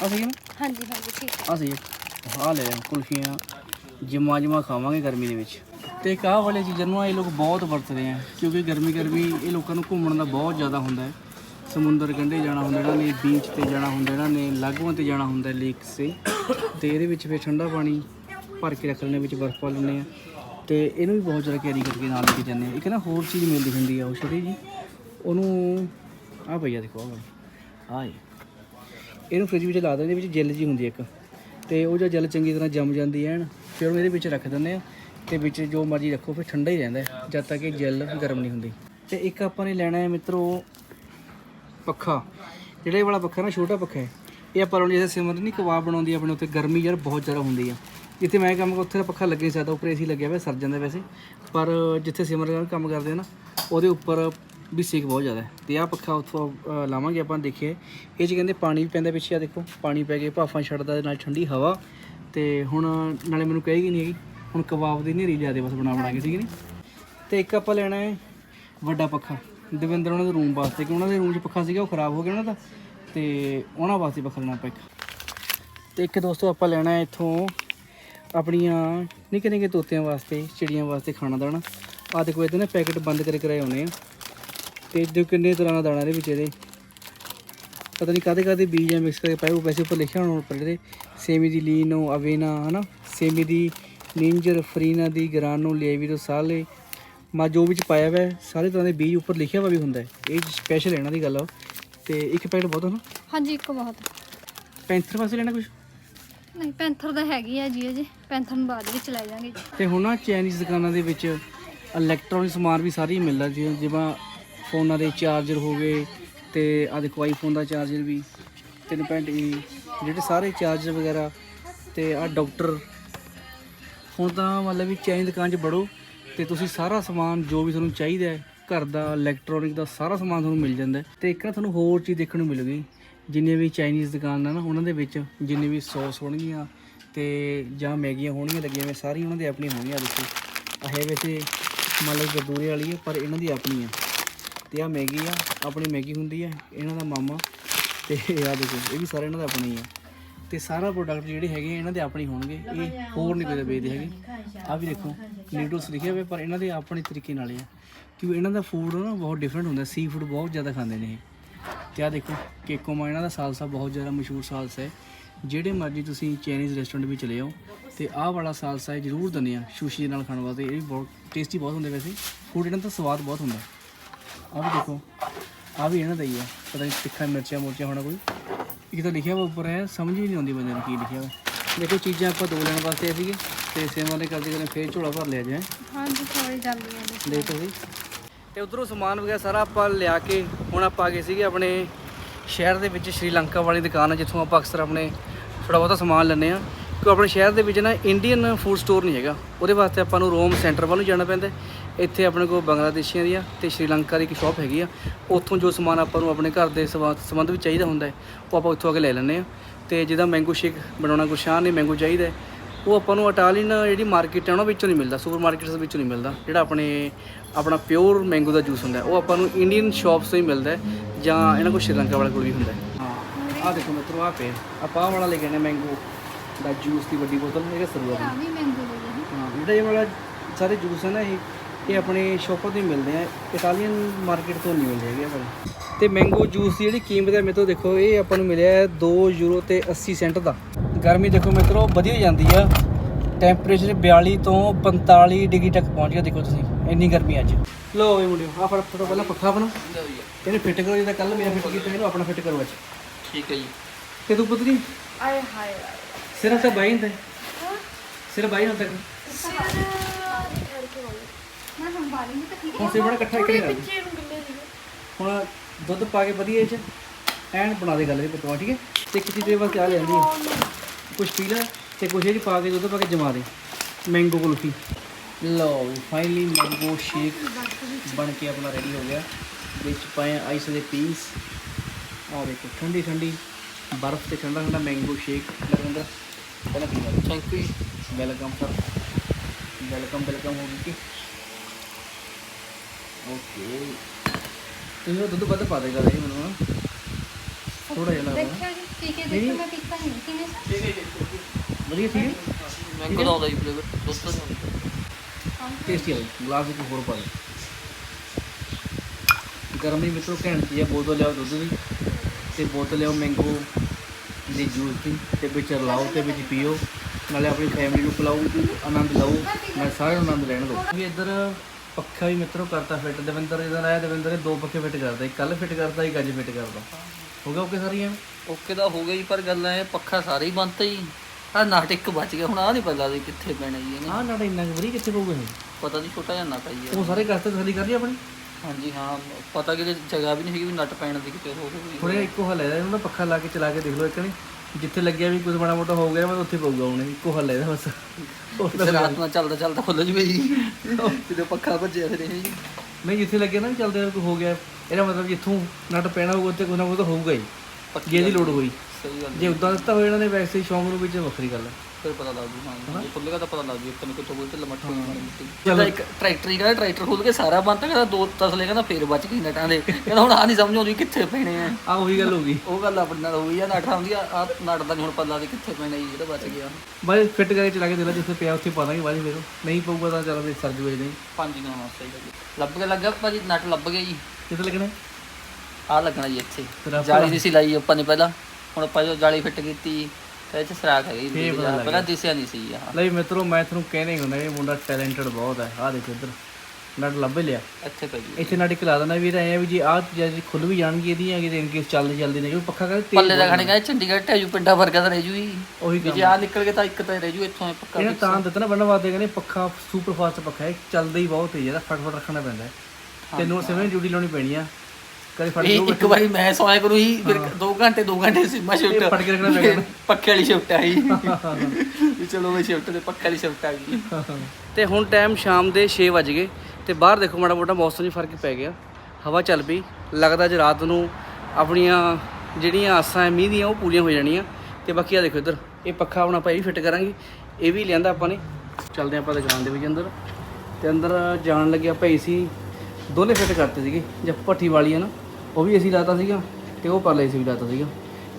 ਆ ਸਹੀ ਹੈ ਨਾ? ਹਾਂਜੀ ਹਾਂਜੀ ਠੀਕ ਹੈ ਆ ਸਹੀ ਹੈ ਆ ਲੈ ਲੈ ਕੁਲਫੀਆਂ। ਜਮਾ ਜਮਾ ਖਾਵਾਂਗੇ ਗਰਮੀ ਦੇ ਵਿੱਚ। ਤੇ ਇੱਕ ਆਹ ਵਾਲੇ ਚੀਜ਼ਾਂ ਨੂੰ ਇਹ ਲੋਕ ਬਹੁਤ ਵਰਤਦੇ ਆ ਕਿਉਂਕਿ ਗਰਮੀ ਗਰਮੀ ਇਹ ਲੋਕਾਂ ਨੂੰ ਘੁੰਮਣ ਦਾ ਬਹੁਤ ਜ਼ਿਆਦਾ ਹੁੰਦਾ ਹੈ। ਸਮੁੰਦਰ ਕੰਢੇ ਜਾਣਾ ਹੁੰਦਾ ਇਹਨਾਂ ਨੇ ਬੀਚ ਤੇ ਜਾਣਾ ਹੁੰਦਾ ਇਹਨਾਂ ਨੇ ਲਾਗੂਆਂ ਤੇ ਜਾਣਾ ਹੁੰਦਾ ਲੇਕ ਸੇ। ਤੇ ਇਹਦੇ ਵਿੱਚ ਫਿਰ ਠੰਡਾ ਪਾਣੀ ਭਰ ਕੇ ਰੱਖ ਲੈਣੇ ਵਿੱਚ ਬਰਫ਼ ਪਾ ਲੈਂਦੇ ਆ ਤੇ ਇਹਨੂੰ ਵੀ ਬਹੁਤ ਜ਼ਿਆਦਾ ਕੈਰੀ ਕਰਕੇ ਨਾਲ ਲੈ ਕੇ ਜਾਂਦੇ ਆ ਇੱਕ ਨਾ ਹੋਰ ਚੀਜ਼ ਮਿਲਦੀ ਹੁੰਦੀ ਆ ਉਹ ਛੋਟੀ ਜੀ। ਉਹਨੂੰ ਆ ਭਈਆ ਦੇਖੋ ਆ ਆ ਇਹਨੂੰ ਫ੍ਰਿਜ ਵਿੱਚ ਲਾ ਦਿੰਦੇ ਵਿੱਚ ਜੈਲ ਜੀ ਹੁੰਦੀ ਹੈ ਇੱਕ। ਤੇ ਉਹ ਜਦ ਜੈਲ ਚੰਗੀ ਤਰ੍ਹਾਂ ਜੰਮ ਜਾਂਦੀ ਐਨ ਫਿਰ ਉਹਨੂੰ ਇਹਦੇ ਵਿੱਚ ਰੱਖ ਦਿੰਦੇ ਆ ਤੇ ਵਿੱਚ ਜੋ ਮਰਜ਼ੀ ਰੱਖੋ, ਫਿਰ ਠੰਡਾ ਹੀ ਰਹਿੰਦਾ ਜਦ ਤੱਕ ਇਹ ਜੈਲ ਗਰਮ ਨਹੀਂ ਹੁੰਦੀ। ਤੇ ਇੱਕ ਆਪਾਂ ਨੇ ਲੈਣਾ ਹੈ ਮਿੱਤਰੋ ਪੱਖਾ। ਜਿਹੜਾ ਇਹ ਵਾਲਾ ਪੱਖਾ ਨਾ, ਛੋਟਾ ਪੱਖਾ ਹੈ, ਇਹ ਆਪਾਂ ਲਾਉਣੀ ਜਿਵੇਂ ਸਿਮਰ ਨਹੀਂ ਕਬਾਬ ਬਣਾਉਂਦੀ, ਆਪਣੇ ਉੱਤੇ ਗਰਮੀ ਯਾਰ ਬਹੁਤ ਜ਼ਿਆਦਾ ਹੁੰਦੀ ਆ। ਜਿੱਥੇ ਮੈਂ ਕੰਮ ਕਰ ਉੱਥੇ ਪੱਖਾ ਲੱਗੇ ਨਹੀਂ ਸਕਦਾ ਉੱਪਰ ਏਸੀ ਲੱਗਿਆ ਹੋਇਆ, ਸਰ ਜਾਂਦਾ ਵੈਸੇ। ਪਰ ਜਿੱਥੇ ਸਿਮਰ ਨਾਲ ਕੰਮ ਕਰਦੇ ਆ ਨਾ, ਉਹਦੇ ਉੱਪਰ ਵੀ ਸੇਕ ਬਹੁਤ ਜ਼ਿਆਦਾ ਹੈ। ਤੇ ਆਹ ਪੱਖਾ ਉੱਥੋਂ ਲਾਵਾਂਗੇ ਆਪਾਂ, ਦੇਖੀਏ। ਇਹ ਚ ਕਹਿੰਦੇ ਪਾਣੀ ਵੀ ਪੈਂਦਾ ਪਿੱਛੇ ਆ ਦੇਖੋ, ਪਾਣੀ ਪੈ ਕੇ ਭਾਫਾਂ ਛੱਡਦਾ ਦੇ ਨਾਲ ਠੰਡੀ ਹਵਾ। ਤੇ ਹੁਣ ਨਾਲੇ ਮੈਨੂੰ ਕਹੇਗੀ ਨਹੀਂ ਹੈਗੀ, ਹੁਣ ਕਬਾਬ ਦੀ ਨੇਰੀ ਜਿਆਦੇ ਬਸ ਬਣਾ ਬਣਾ ਕੇ, ਠੀਕ ਨਹੀਂ ਤੇ ਇੱਕ ਆਪਾਂ ਲੈਣਾ ਹੈ ਵੱਡਾ ਪੱਖਾ। ਦਵਿੰਦਰ ਉਹਨਾਂ ਦੇ ਰੂਮ ਵਾਸਤੇ ਕਿ ਉਹਨਾਂ ਦੇ ਰੂਮ 'ਚ ਪੱਖਾ ਸੀਗਾ, ਉਹ ਖਰਾਬ ਹੋ ਗਿਆ ਉਹਨਾਂ ਦਾ, ਤੇ ਉਹਨਾਂ ਵਾਸਤੇ ਪੱਖਾ ਲੈਣਾ ਆਪਾਂ ਇੱਕ। ਤੇ ਇੱਕ ਦੋਸਤੋ, ਆਪਾਂ ਲੈਣਾ ਹੈ ਇੱਥੋਂ ਆਪਣੀਆਂ ਨਿੱਕੇ ਨਿੱਕੇ ਤੋਤਿਆਂ ਵਾਸਤੇ, ਚਿੜੀਆਂ ਵਾਸਤੇ ਖਾਣਾ ਦਾਣਾ। ਆ ਦੇਖੋ, ਇਹਦੇ ਨਾ ਪੈਕੇਟ ਬੰਦ ਕਰਕੇ ਕਰਾਏ ਆਉਣੇ ਆ। ਤੇ ਜੋ ਕਿੰਨੇ ਤਰ੍ਹਾਂ ਦਾ ਦਾਣਾ ਇਹਦੇ ਵਿੱਚ ਇਹਦੇ। ਪਤਾ ਨਹੀਂ ਕਾਦੇ ਕਾਦੇ ਬੀਜ ਆ ਮਿਕਸ ਕਰਕੇ ਪਾਏ, ਉਹ ਵੈਸੇ ਉੱਪਰ ਲਿਖਿਆ ਹੋਣਾ ਉੱਪਰ ਇਹਦੇ। ਸੇਮੀ ਦੀ ਲੀਨੋ ਅਵੇਨਾ, ਹਨਾ? ਸੇਮੀ ਦੀ ਨਿੰਜਰ, ਫਰੀਨਾ ਦੀ, ਗਰਾਨੋ ਲੇਵੀਰੋ ਸਾਲੇ। ਮਾ ਜੋ ਵਿੱਚ ਪਾਇਆ ਹੋਇਆ ਹੈ, ਸਾਰੇ ਤਰ੍ਹਾਂ ਦੇ ਬੀਜ ਉੱਪਰ ਲਿਖਿਆ ਹੋਇਆ ਵੀ ਹੁੰਦਾ ਹੈ। ਇਹ ਸਪੈਸ਼ਲ ਇਹਨਾਂ ਦੀ ਗੱਲ ਆ। ਤੇ ਇੱਕ ਪੈਕੇਟ ਬਹੁਤ ਨਾ? ਹਾਂਜੀ ਇੱਕ ਬਹੁਤ। ਪੈਂਥਰ ਵਾਸਤੇ ਲੈਣਾ ਕੁਝ ਨਹੀਂ ਪੈਂਥਰ ਦਾ ਹੈਗੀ ਆ ਜੀ ਅਜੇ ਪੈਂਥਰ ਨੂੰ ਬਾਅਦ ਵਿੱਚ ਲੈ ਜਾਾਂਗੇ ਜੀ। ਤੇ ਹੁਣ ਨਾ ਚਾਈਨੀਜ਼ ਦੁਕਾਨਾਂ ਦੇ ਵਿੱਚ ਇਲੈਕਟ੍ਰੋਨਿਕ ਸਮਾਨ ਵੀ ਸਾਰੀ ਮਿਲਦਾ ਜਿਵੇਂ ਜਿਵੇਂ ਫੋਨਾਂ ਦੇ ਚਾਰਜਰ ਹੋ ਗਏ ਤੇ ਆ ਦੇਖੋ ਆਈਫੋਨ ਦਾ ਚਾਰਜਰ ਵੀ 3.1 ਜਿਹੜੇ ਸਾਰੇ ਚਾਰਜਰ ਵਗੈਰਾ ਤੇ ਆ ਡਾਕਟਰ ਹੁਣ ਤਾਂ ਮਤਲਬ ਵੀ ਚਾਈਨੀਜ਼ ਦੁਕਾਨ 'ਚ ਵੜੋ। ਤੇ ਤੁਸੀਂ ਸਾਰਾ ਸਮਾਨ ਜੋ ਵੀ ਤੁਹਾਨੂੰ ਚਾਹੀਦਾ ਹੈ, ਘਰ ਦਾ ਇਲੈਕਟ੍ਰੋਨਿਕ ਦਾ ਸਾਰਾ ਸਮਾਨ ਤੁਹਾਨੂੰ ਮਿਲ ਜਾਂਦਾ ਹੈ। ਤੇ ਇੱਕ ਨਾ ਤੁਹਾਨੂੰ ਹੋਰ ਚੀਜ਼ ਦੇਖਣ ਨੂੰ ਮਿਲੂਗੀ। ਜਿੰਨੇ ਵੀ ਚਾਈਨੀਜ਼ ਦੁਕਾਨ ਆ ਨਾ, ਉਹਨਾਂ ਦੇ ਵਿੱਚ ਜਿੰਨੇ ਵੀ ਸੌਸ ਹੋਣਗੀਆਂ ਤੇ ਜਾਂ ਮੈਗੀਆਂ ਹੋਣਗੀਆਂ ਲੱਗੀਆਂ ਹੋਈਆਂ, ਸਾਰੀਆਂ ਉਹਨਾਂ ਦੀ ਆਪਣੀ ਹੋਣਗੀਆਂ ਆਹ ਦੇਖੋ। ਆਹ ਹੈ ਵੈਸੇ ਮਤਲਬ ਗਰਦੂਰੇ ਵਾਲੀ ਹੈ ਪਰ ਇਹਨਾਂ ਦੀ ਆਪਣੀ ਆ। ਤੇ ਆ ਮੈਗੀ ਆ, ਆਪਣੀ ਮੈਗੀ ਹੁੰਦੀ ਹੈ ਇਹਨਾਂ ਦਾ ਮਾਮਾ ਤੇ ਆ ਦੇਖੋ, ਇਹ ਵੀ ਸਾਰੇ ਇਹਨਾਂ ਦਾ ਆਪਣੀ ਆ। ਤੇ ਸਾਰਾ ਪ੍ਰੋਡਕਟ ਜਿਹੜੇ ਹੈਗੇ ਆ, ਇਹਨਾਂ ਦੇ ਆਪਣੇ ਹੋਣਗੇ। ਇਹ ਹੋਰ ਨਹੀਂ ਕੋਈ ਦਾ ਵੇਚਦੇ ਹੈਗੇ। ਆ ਵੀ ਦੇਖੋ ਨਿਊਡਲਸ ਲਿਖਿਆ ਹੋਇਆ ਪਰ ਇਹਨਾਂ ਦੇ ਆਪਣੇ ਤਰੀਕੇ ਨਾਲ ਹੀ ਆ। ਕਿਉਂਕਿ ਇਹਨਾਂ ਦਾ ਫੂਡ ਨਾ ਬਹੁਤ ਡਿਫਰੈਂਟ ਹੁੰਦਾ। ਸੀ ਫੂਡ ਬਹੁਤ ਜ਼ਿਆਦਾ ਖਾਂਦੇ ਨੇ ਇਹ। ਤੇ ਆ ਦੇਖੋ ਕੇਕੋਮਾ ਇਹਨਾਂ ਦਾ ਸਾਲਸਾ ਬਹੁਤ ਜ਼ਿਆਦਾ ਮਸ਼ਹੂਰ ਸਾਲਸਾ ਹੈ। ਜਿਹੜੇ ਮਰਜ਼ੀ ਤੁਸੀਂ ਚਾਈਨੀਜ਼ ਰੈਸਟੋਰੈਂਟ ਵਿੱਚ ਚਲੇ ਜਾਓ ਤੇ ਆਹ ਵਾਲਾ ਸਾਲਸਾ ਹੈ ਜ਼ਰੂਰ ਦਿੰਦੇ ਆ ਸ਼ੂਸ਼ੀ ਦੇ ਨਾਲ ਖਾਣ ਵਾਸਤੇ। ਇਹ ਵੀ ਬਹੁਤ ਟੇਸਟੀ ਬਹੁਤ ਹੁੰਦੇ ਵੈਸੇ। ਫੂਡ ਇਹਨਾਂ ਦਾ ਸਵਾਦ ਬਹੁਤ ਹੁੰਦਾ। ਆ ਵੀ ਦੇਖੋ ਆ ਵੀ ਇਹਨਾਂ ਦਾ ਹੀ ਆ। ਪਤਾ ਨਹੀਂ ਤਿੱਖਾ ਮਿਰਚਾਂ ਮੁਰਚਾਂ ਹੋਣਾ ਕੋਈ। ਇੱਕ ਤਾਂ ਲਿਖਿਆ ਵਾ ਉੱਪਰ ਹੈ ਸਮਝ ਹੀ ਨਹੀਂ ਆਉਂਦੀ ਬੰਦੇ ਨੂੰ ਕੀ ਲਿਖਿਆ ਵਾ। ਦੇਖੋ ਚੀਜ਼ਾਂ ਆਪਾਂ ਦੋ ਲੈਣ ਵਾਸਤੇ ਸੀਗੇ ਤੇ ਸੇਵਾ ਦੇ ਕਰਦੇ ਕਰਦੇ ਫੇਰ ਝੋਲਾ ਭਰ ਲਿਆ ਜੇ ਹਾਂਜੀ ਥੋੜੀ ਜਾਂਦੀ ਆ ਜੀ ਦੇਖ ਤੁਸੀਂ ਤੇ ਉਧਰੋਂ ਸਮਾਨ ਵਗੈਰਾ ਸਾਰਾ ਆਪਾਂ ਲਿਆ ਕੇ ਹੁਣ ਆਪਾਂ ਆ ਗਏ ਸੀਗੇ ਆਪਣੇ ਸ਼ਹਿਰ ਦੇ ਵਿੱਚ ਸ਼੍ਰੀਲੰਕਾ ਵਾਲੀ ਦੁਕਾਨ ਹੈ ਜਿੱਥੋਂ ਆਪਾਂ ਅਕਸਰ ਆਪਣੇ ਥੋੜਾ ਬਹੁਤਾ ਸਮਾਨ ਲੈਂਦੇ ਆ ਕਿਉਂ ਆਪਣੇ ਸ਼ਹਿਰ ਦੇ ਵਿੱਚ ਨਾ ਇੰਡੀਅਨ ਫੂਡ ਸਟੋਰ ਨਹੀਂ ਹੈਗਾ। ਉਹਦੇ ਵਾਸਤੇ ਆਪਾਂ ਨੂੰ ਰੋਮ ਸੈਂਟਰ ਵੱਲ ਨੂੰ ਜਾਣਾ ਪੈਂਦਾ। ਇੱਥੇ ਆਪਣੇ ਕੋਲ ਬੰਗਲਾਦੇਸ਼ੀਆਂ ਦੀਆਂ ਤੇ ਸ਼੍ਰੀਲੰਕਾ ਦੀ ਇੱਕ ਸ਼ਾਪ ਹੈਗੀ ਆ। ਉੱਥੋਂ ਜੋ ਸਮਾਨ ਆਪਾਂ ਨੂੰ ਆਪਣੇ ਘਰ ਦੇ ਸਬੰ- ਸੰਬੰਧ ਵਿੱਚ ਚਾਹੀਦਾ ਹੁੰਦਾ ਹੈ ਉਹ ਆਪਾਂ ਉੱਥੋਂ ਆ ਕੇ ਲੈ ਲੈਂਦੇ ਆ ਤੇ ਜਿਹਦਾ ਮੈਂਗੋ ਸ਼ੇਕ ਬਣਾਉਣਾ ਗੁਰਸ਼ਾਨ ਨੇ ਮੈਂਗੋ ਚਾਹੀਦਾ ਉਹ ਆਪਾਂ ਨੂੰ ਇਟਾਲੀਅਨ ਜਿਹੜੀ ਮਾਰਕੀਟ ਹੈ ਉਹਨਾਂ ਵਿੱਚੋਂ ਨਹੀਂ ਮਿਲਦਾ ਸੁਪਰ ਮਾਰਕੀਟਸ ਵਿੱਚੋਂ ਨਹੀਂ ਮਿਲਦਾ। ਜਿਹੜਾ ਆਪਣੇ ਆਪਣਾ ਪਿਓਰ ਮੈਂਗੋ ਦਾ ਜੂਸ ਹੁੰਦਾ ਉਹ ਆਪਾਂ ਨੂੰ ਇੰਡੀਅਨ ਸ਼ਾਪਸ ਤੋਂ ਹੀ ਮਿਲਦਾ ਜਾਂ ਇਹਨਾਂ ਕੋਲ ਸ਼੍ਰੀਲੰਕਾ ਵਾਲੇ ਕੋਲ ਵੀ ਹੁੰਦਾ ਹੈ। ਆਹ ਦੇਖੋ ਮਿੱਤਰੋ ਆਹ ਪੇ ਆਪਾਂ ਆਹ ਵਾਲਾ ਲੈ ਕੇ ਆਏ ਨੇ ਮੈਂਗੋ ਦਾ ਜੂਸ ਦੀ ਵੱਡੀ ਬੋਤਲ ਇਹ ਸਰੂਆ ਹੈ ਹਾਂ। ਜਿਹੜਾ ਇਹ ਵਾਲਾ ਸਾਰੇ ਜੂਸ ਹੈ ਨਾ ਇਹ ਇਹ ਆਪਣੇ ਸ਼ਾਪਾਂ ਤੋਂ ਹੀ ਮਿਲਦੇ ਆ। ਇਟਾਲੀਅਨ ਮਾਰਕੀਟ ਤੋਂ ਨਹੀਂ ਮਿਲਦੇ ਹੈਗੇ ਤੇ ਮੈਂਗੋ ਜੂਸ ਦੀ ਜਿਹੜੀ ਕੀਮਤ ਹੈ ਮੇਰੇ ਤੋਂ ਦੇਖੋ ਇਹ ਆਪਾਂ ਨੂੰ ਮਿਲਿਆ ਹੈ 2 ਯੂਰੋ ਤੇ 80 ਸੈਂਟ ਦਾ। ਗਰਮੀ ਦੇਖੋ ਮਿੱਤਰੋ ਵਧੀ ਹੋਈ ਜਾਂਦੀ ਆ। ਟੈਂਪਰੇਚਰ 42 ਤੋਂ 45 ਡਿਗਰੀ ਤੱਕ ਪਹੁੰਚ ਗਿਆ ਦੇਖੋ ਤੁਸੀਂ ਇੰਨੀ ਗਰਮੀ ਅੱਜ। ਲੋ ਵੀ ਮੁੰਡਿਓ ਆ ਫੜ ਫੜੋ ਪਹਿਲਾਂ ਪੱਖਾ ਆਪਣਾ। ਇਹਨੂੰ ਫਿੱਟ ਕਰੋ ਜਿਹਦਾ ਕੱਲ ਮੇਰਾ ਫਿੱਟ ਕੀਤਾ ਇਹਨੂੰ ਆਪਣਾ ਫਿੱਟ ਕਰੋ ਅੱਜ। ਠੀਕ ਹੈ ਜੀ। ਤੇ ਤੂੰ ਪੁੱਤਰੀ? ਆਏ ਹਾਏ। ਸਿਰਫ ਤਾਂ ਬਾਈ ਹੁੰਦਾ ਸਿਰ ਬਾਈ ਹੁੰਦਾ ਸੰਭਾਲੀ ਤਾਂ ਠੀਕ ਹੁਣ ਸਿਰ ਬੜਾ ਇਕੱਠਾ ਇੱਕ ਨਹੀਂ ਕਰਦਾ ਪਿੱਛੇ ਨੂੰ ਗਿੱਲੇ ਸੀਗੇ। ਹੁਣ ਦੁੱਧ ਪਾ ਕੇ ਵਧੀਆ ਇਹ ਚ। ਐਨ ਬਣਾ ਦੇ ਗੱਲ ਇਹ ਪਤਵਾ ਠੀਕ ਹੈ? ਤੇ ਇੱਕ ਚੀਜ਼ ਦੇ ਵਾਸਤੇ ਆ ਲੈਂਦੀ ਹੈ ਕੁਛ ਪੀ ਲੈ ਤੇ ਕੁਛ ਇਹ 'ਚ ਪਾ ਕੇ ਦੁੱਧ ਪਾ ਕੇ ਜਮਾ ਦੇ। ਮੈਂਗੋ ਕੁਲਫੀ। ਲਓ ਫਾਈਨਲੀ ਮੈਂਗੋ ਸ਼ੇਕ ਬਣ ਕੇ ਆਪਣਾ ਰੈਡੀ ਹੋ ਗਿਆ। ਵਿੱਚ ਪਾਏ ਆਈਸ ਦੇ ਪੀਸ ਆ ਦੇਖੋ ਠੰਡੀ ਠੰਡੀ ਬਰਫ਼ ਤੇ ਠੰਡਾ ਠੰਡਾ ਮੈਂਗੋ ਸ਼ੇਕ ਲਗੰਦਰ ਪਹਿਲਾਂ ਪੀ ਲਓ thank you welcome sir welcome welcome ਹੋ ਗਈ। ਓਕੇ। ਤੁਸੀਂ ਉਹ ਦੁੱਧ ਵੱਧ ਪਾ ਦੇਗਾ ਇਹ ਮੈਨੂੰ। ਥੋੜਾ ਜਿਹਾ ਲੱਗਦਾ ਦੇਖਿਓ ਜੀ ਪੀ ਕੇ ਦੇਖੋ ਮੈਂ ਪੀਤਾ ਨਹੀਂ। ਕਿਵੇਂ ਸਰ? ਵਧੀਆ ਠੀਕ ਹੈ? ਮੈਂ ਕੋਲ ਆਉਂਦਾ ਜੀ ਫਲੇਵਰ ਦੋਸਤੋ ਨਹੀਂ। ਟੇਸਟੀ ਹੈ ਗਲਾਸ ਵਿੱਚ ਹੋਰ ਪਾ ਦੇ ਗਰਮ ਹੀ ਮਿੱਤਰੋ ਘੈਂਟ ਚੀਜ਼ ਹੈ ਬੋਤਲ ਲਿਆਓ ਦੁੱਧ ਦੀ ਤੇ ਬੋਤਲ ਲਿਆਓ ਮੈਂਗੋ ਦੀ ਜੂਸ ਦੀ ਤੇ ਵਿੱਚ ਰਲਾਓ ਤੇ ਵਿੱਚ ਪੀਓ। ਨਾਲੇ ਆਪਣੀ ਫੈਮਿਲੀ ਨੂੰ ਪਿਲਾਓ ਆਨੰਦ ਲਓ। ਮੈਂ ਸਾਰਿਆਂ ਨੂੰ ਆਨੰਦ ਲੈਣ ਦਿਓ। ਵੀ ਇੱਧਰ ਪੱਖਾ ਵੀ ਮਿੱਤਰੋ ਕਰਤਾ ਫਿੱਟ ਦਵਿੰਦਰ ਇਧਰ ਆਇਆ ਦਵਿੰਦਰ ਨੇ ਦੋ ਪੱਖੇ ਫਿੱਟ ਕਰਦਾ ਇੱਕ ਕੱਲ ਫਿੱਟ ਕਰਦਾ ਇੱਕ ਅੱਜ ਫਿੱਟ ਕਰਦਾ ਹੋ ਗਿਆ ਓਕੇ ਸਾਰੀਆਂ? ਓਕੇ ਦਾ ਹੋ ਗਿਆ ਜੀ ਪਰ ਗੱਲ ਐ ਪੱਖਾ ਸਾਰੇ ਹੀ ਬੰਦ ਹੀ ਆ ਨਾਟ ਇੱਕ ਬਚ ਗਿਆ ਹੁਣ ਆ ਨਹੀਂ ਪਤਾ ਵੀ ਕਿੱਥੇ ਪੈਣਾ ਜੀ ਇਹਨੇ। ਆਹ ਨਾੜਾ ਇੰਨਾ ਵਧੀਆ ਕਿੱਥੇ ਪਊਗਾ ਇਹ? ਪਤਾ ਨਹੀਂ ਛੋਟਾ ਜਿਹਾ ਨਟ ਹੈ ਉਹ ਸਾਰੇ ਕਸਤੇ ਥੱਲੀ ਕਰ ਲਈ ਆਪਣੀ? ਹਾਂਜੀ ਹਾਂ ਪਤਾ ਕਿ ਜਗ੍ਹਾ ਵੀ ਨਹੀਂ ਹੈਗੀ ਵੀ ਨਟ ਪੈਣ ਦੀ ਕਿਤੇ ਹੋ ਗਈ ਥੋੜੇ ਇੱਕੋ ਹੱਲ ਹੈ ਇਹਦਾ ਪੱਖਾ ਲਾ ਕੇ ਚਲਾ ਕੇ ਦੇਖ ਲਓ ਇੱਕ ਨੇ ਜਿੱਥੇ ਲੱਗਿਆ ਵੀ ਕੁਝ ਮਾੜਾ ਮੋਟਾ ਹੋ ਗਿਆ ਮੈਂ ਉੱਥੇ ਪਊਗਾ ਹੁਣ ਇੱਕੋ ਹੱਲ ਹੈ ਇਹਦਾ ਬਸ। ਹੋਰ ਤਾਂ ਰਾਤ ਨੂੰ ਚੱਲਦਾ ਚੱਲਦਾ ਖੁੱਲ ਜਵੇ ਜੀ। ਕਿਤੇ ਪੱਖਾ ਭੱਜਿਆ ਫਿਰ ਇਹ ਜੀ। ਨਹੀਂ ਜਿੱਥੇ ਲੱਗਿਆ ਨਾ ਚੱਲਦੇ ਕੋਈ ਹੋ ਗਿਆ ਇਹਦਾ ਮਤਲਬ ਜਿੱਥੋਂ ਨਟ ਪੈਣਾ ਹੋਊਗਾ ਉੱਥੇ ਕੋਈ ਨਾ ਕੋਈ ਤਾਂ ਹੋਊਗਾ ਹੀ। ਪੱਕੀ ਜੇ ਇਹਦੀ ਲੋੜ ਹੋਈ। ਸਹੀ ਗੱਲ ਜੇ ਉਦਾਂ ਦਿੱਤਾ ਹੋਇਆ ਇਹਨਾਂ ਨੇ ਵੈਸੇ ਹੀ ਸ਼ੌਂਕ ਨੂੰ ਵਿੱਚ ਵੱਖਰੀ ਗੱਲ ਹੈ। ਫਿਰ ਪਤਾ ਲੱਗ ਜੂ ਹਾਂ ਜੇ ਖੁੱਲੇਗਾ ਤਾਂ ਪਤਾ ਲੱਗ ਜੂ ਇੱਕ ਨੂੰ ਕਿੱਥੋਂ ਬੋਲ ਤੇ ਲਮਟ ਹੋਈ ਮਾੜੀ ਮੋਟੀ ਚਲੋ। ਜਦੋਂ ਇੱਕ ਟਰੈਕਟਰ ਹੀ ਕਹਿੰਦਾ ਟਰੈਕਟਰ ਖੋਲ ਕੇ ਸਾਰਾ ਬੰਦ ਕਹਿੰਦਾ ਦੋ ਤਸਲੇ ਕਹਿੰਦਾ ਫੇਰ ਬਚ ਗਈ ਨਟਾਂ ਦੇ। ਕਹਿੰਦਾ ਹੁਣ ਆ ਨਹੀਂ ਸਮਝ ਆਉਂਦੀ ਕਿੱਥੇ ਪੈਣੇ ਆ। ਆ ਉਹੀ ਗੱਲ ਹੋ ਗਈ। ਉਹ ਗੱਲ ਆਪਣੇ ਨਾਲ ਹੋਈ ਆ ਨਟ ਆਉਂਦੀ ਆ ਆ ਨਟ ਦਾ ਨੀ ਹੁਣ ਪਤਾ ਵੀ ਕਿੱਥੇ ਪੈਣਾ ਜੀ ਜਿਹੜਾ ਬਚ ਗਿਆ। ਬਾਈ ਫਿੱਟ ਕਰਕੇ ਚਲਾ ਕੇ ਦੇ ਲੈ ਜਿੱਥੇ ਪਿਆ ਉੱਥੇ ਪਾ ਦਾਂਗੇ ਬਾਅਦ ਫਿਰ ਨਹੀਂ ਪਊਗਾ ਤਾਂ ਚੱਲ ਵੀ ਸਰਜ ਵੇਚ ਨਹੀਂ ਪੰਜ ਨੂੰ ਸਹੀ ਗੱਲ ਲੱਭ ਕੇ ਲੱਗਾ ਭਾਜੀ ਨਟ ਲੱਭ ਗਿਆ ਜੀ। ਕਿੱਥੇ ਲੱਗਣਾ? ਆ ਲੱਗਣਾ ਜੀ ਇੱਥੇ। ਜਾਲੀ ਦੀ ਸੀ ਲਾਈ ਆਪਾਂ ਨੇ ਪਹਿਲਾਂ ਹੁਣ ਆਪਾਂ ਜੋ ਜਾਲੀ ਫਿੱਟ ਕੀਤੀ ਇਹ ਚ ਸਰਾਖ ਹੈਗੀ ਫੇਰ ਪਤਾ ਲੱਗ ਪਹਿਲਾਂ ਦਿਸਿਆ ਨਹੀਂ ਸੀ ਲਈ ਮਿੱਤਰੋ ਮੈਂ ਤੁਹਾਨੂੰ ਕਹਿਣਾ ਹੀ ਹੁੰਦਾ ਇਹ ਮੁੰਡਾ ਟੈਲੈਂਟਡ ਬਹੁਤ ਹੈ। ਆ ਦੇਖੋ ਇੱਧਰ। ਨਟ ਲੱਭ ਹੀ ਲਿਆ। ਇੱਥੇ ਪੈ ਗਈ ਇੱਥੇ ਨਟ ਇੱਕ ਲਾ ਦੇਣਾ ਵੀ ਐ ਵੀ ਜੇ ਆਹ ਚੀਜ਼ਾਂ ਜੇ ਖੁੱਲ ਵੀ ਜਾਣਗੀ ਇਹਦੀਆਂ ਕਿ ਇਨਕੇਸ ਚੱਲਦੇ ਚੱਲਦੇ ਨੇ ਕਿਉਂਕਿ ਪੱਖਾ ਕਰ ਪੱਲੇ ਦਾ ਖਾਣੇ ਕਹਿੰਦੇ ਚੰਡੀਗੜ੍ਹ ਟੈਜੂ ਪਿੰਡਾ ਵਰਗਾ ਤਾਂ ਰਹਿ ਜੂ ਹੀ ਉਹੀ ਵੀ ਜੇ ਆ ਨਿਕਲ ਕੇ ਤਾਂ ਇੱਕ ਤਾਂ ਰਹਿ ਜੂ ਇੱਥੋਂ ਇਹ ਪੱਕਾ ਇਹਨਾਂ ਤਾਂ ਦਿੱਤਾ ਨਾ ਬਣਨ ਵਾਸਤੇ ਕਹਿੰਦੇ ਪੱਖਾ ਸੁਪਰ ਫਾਸਟ ਪੱਖਾ ਹੈ ਚੱਲਦਾ ਹੀ ਬਹੁਤ ਤੇਜ਼ ਹੈ ਫਟਫਟ ਰੱਖਣਾ ਪੈਂਦਾ ਹੈ। ਤੈਨੂੰ ਸਿਵੇਂ ਡਿਊਟੀ ਲਾਉਣੀ ਪੈਣੀ ਆ। ਕਦੇ ਫਟ ਇਹ ਇੱਕ ਵਾਰੀ ਮੈਂ ਸੋਇਆ ਕਰੂ ਹੀ ਫਿਰ 2 ਘੰਟੇ 2 ਘੰਟੇ ਸਿਮਾ ਸ਼ਿਫਟ ਫੜ ਕੇ ਰੱਖਣਾ ਪੈਣਾ। ਪੱਕੇ ਵਾਲੀ ਸ਼ਿਫਟ ਆਈ। ਵੀ ਚਲੋ ਮੈਂ ਸ਼ਿਫਟ ਤੇ ਪੱਕੇ ਵਾਲੀ ਸ਼ਿਫਟ ਆ ਗਈ। ਤੇ ਹੁਣ ਟਾਈਮ ਸ਼ਾਮ ਦੇ 6 ਵਜ ਗਏ। ਤੇ ਬਾਹਰ ਦੇਖੋ ਮਾੜਾ ਮੋਟਾ ਮੌਸਮ 'ਚ ਫ਼ਰਕ ਪੈ ਗਿਆ। ਹਵਾ ਚੱਲ ਪਈ। ਲੱਗਦਾ ਅੱਜ ਰਾਤ ਨੂੰ ਆਪਣੀਆਂ ਜਿਹੜੀਆਂ ਆਸਾਂ ਹੈ ਮੀਂਹ ਦੀਆਂ ਉਹ ਪੂਰੀਆਂ ਹੋ ਜਾਣੀਆਂ। ਤੇ ਬਾਕੀ ਆ ਦੇਖੋ ਇੱਧਰ ਇਹ ਪੱਖਾ ਆਪਣਾ ਆਪਾਂ ਇਹ ਵੀ ਫਿੱਟ ਕਰਾਂਗੇ। ਇਹ ਵੀ ਲਿਆਂਦਾ ਆਪਾਂ ਨੇ। ਚੱਲਦੇ ਆਪਾਂ ਦੁਕਾਨ ਦੇ ਵਿੱਚ ਅੰਦਰ। ਤੇ ਅੰਦਰ ਜਾਣ ਲੱਗੇ ਆਪਾਂ ਏਸੀ ਦੋਨੇ ਫਿੱਟ ਕਰਤੇ ਸੀਗੇ ਜਾਂ ਭੱਠੀ ਵਾਲੀ ਆ ਨਾ। ਉਹ ਵੀ ਏਸੀ ਲਾਤਾ ਸੀਗਾ ਤੇ ਉਹ ਪਰਲਾ ਏਸੀ ਵੀ ਲਾਤਾ ਸੀਗਾ।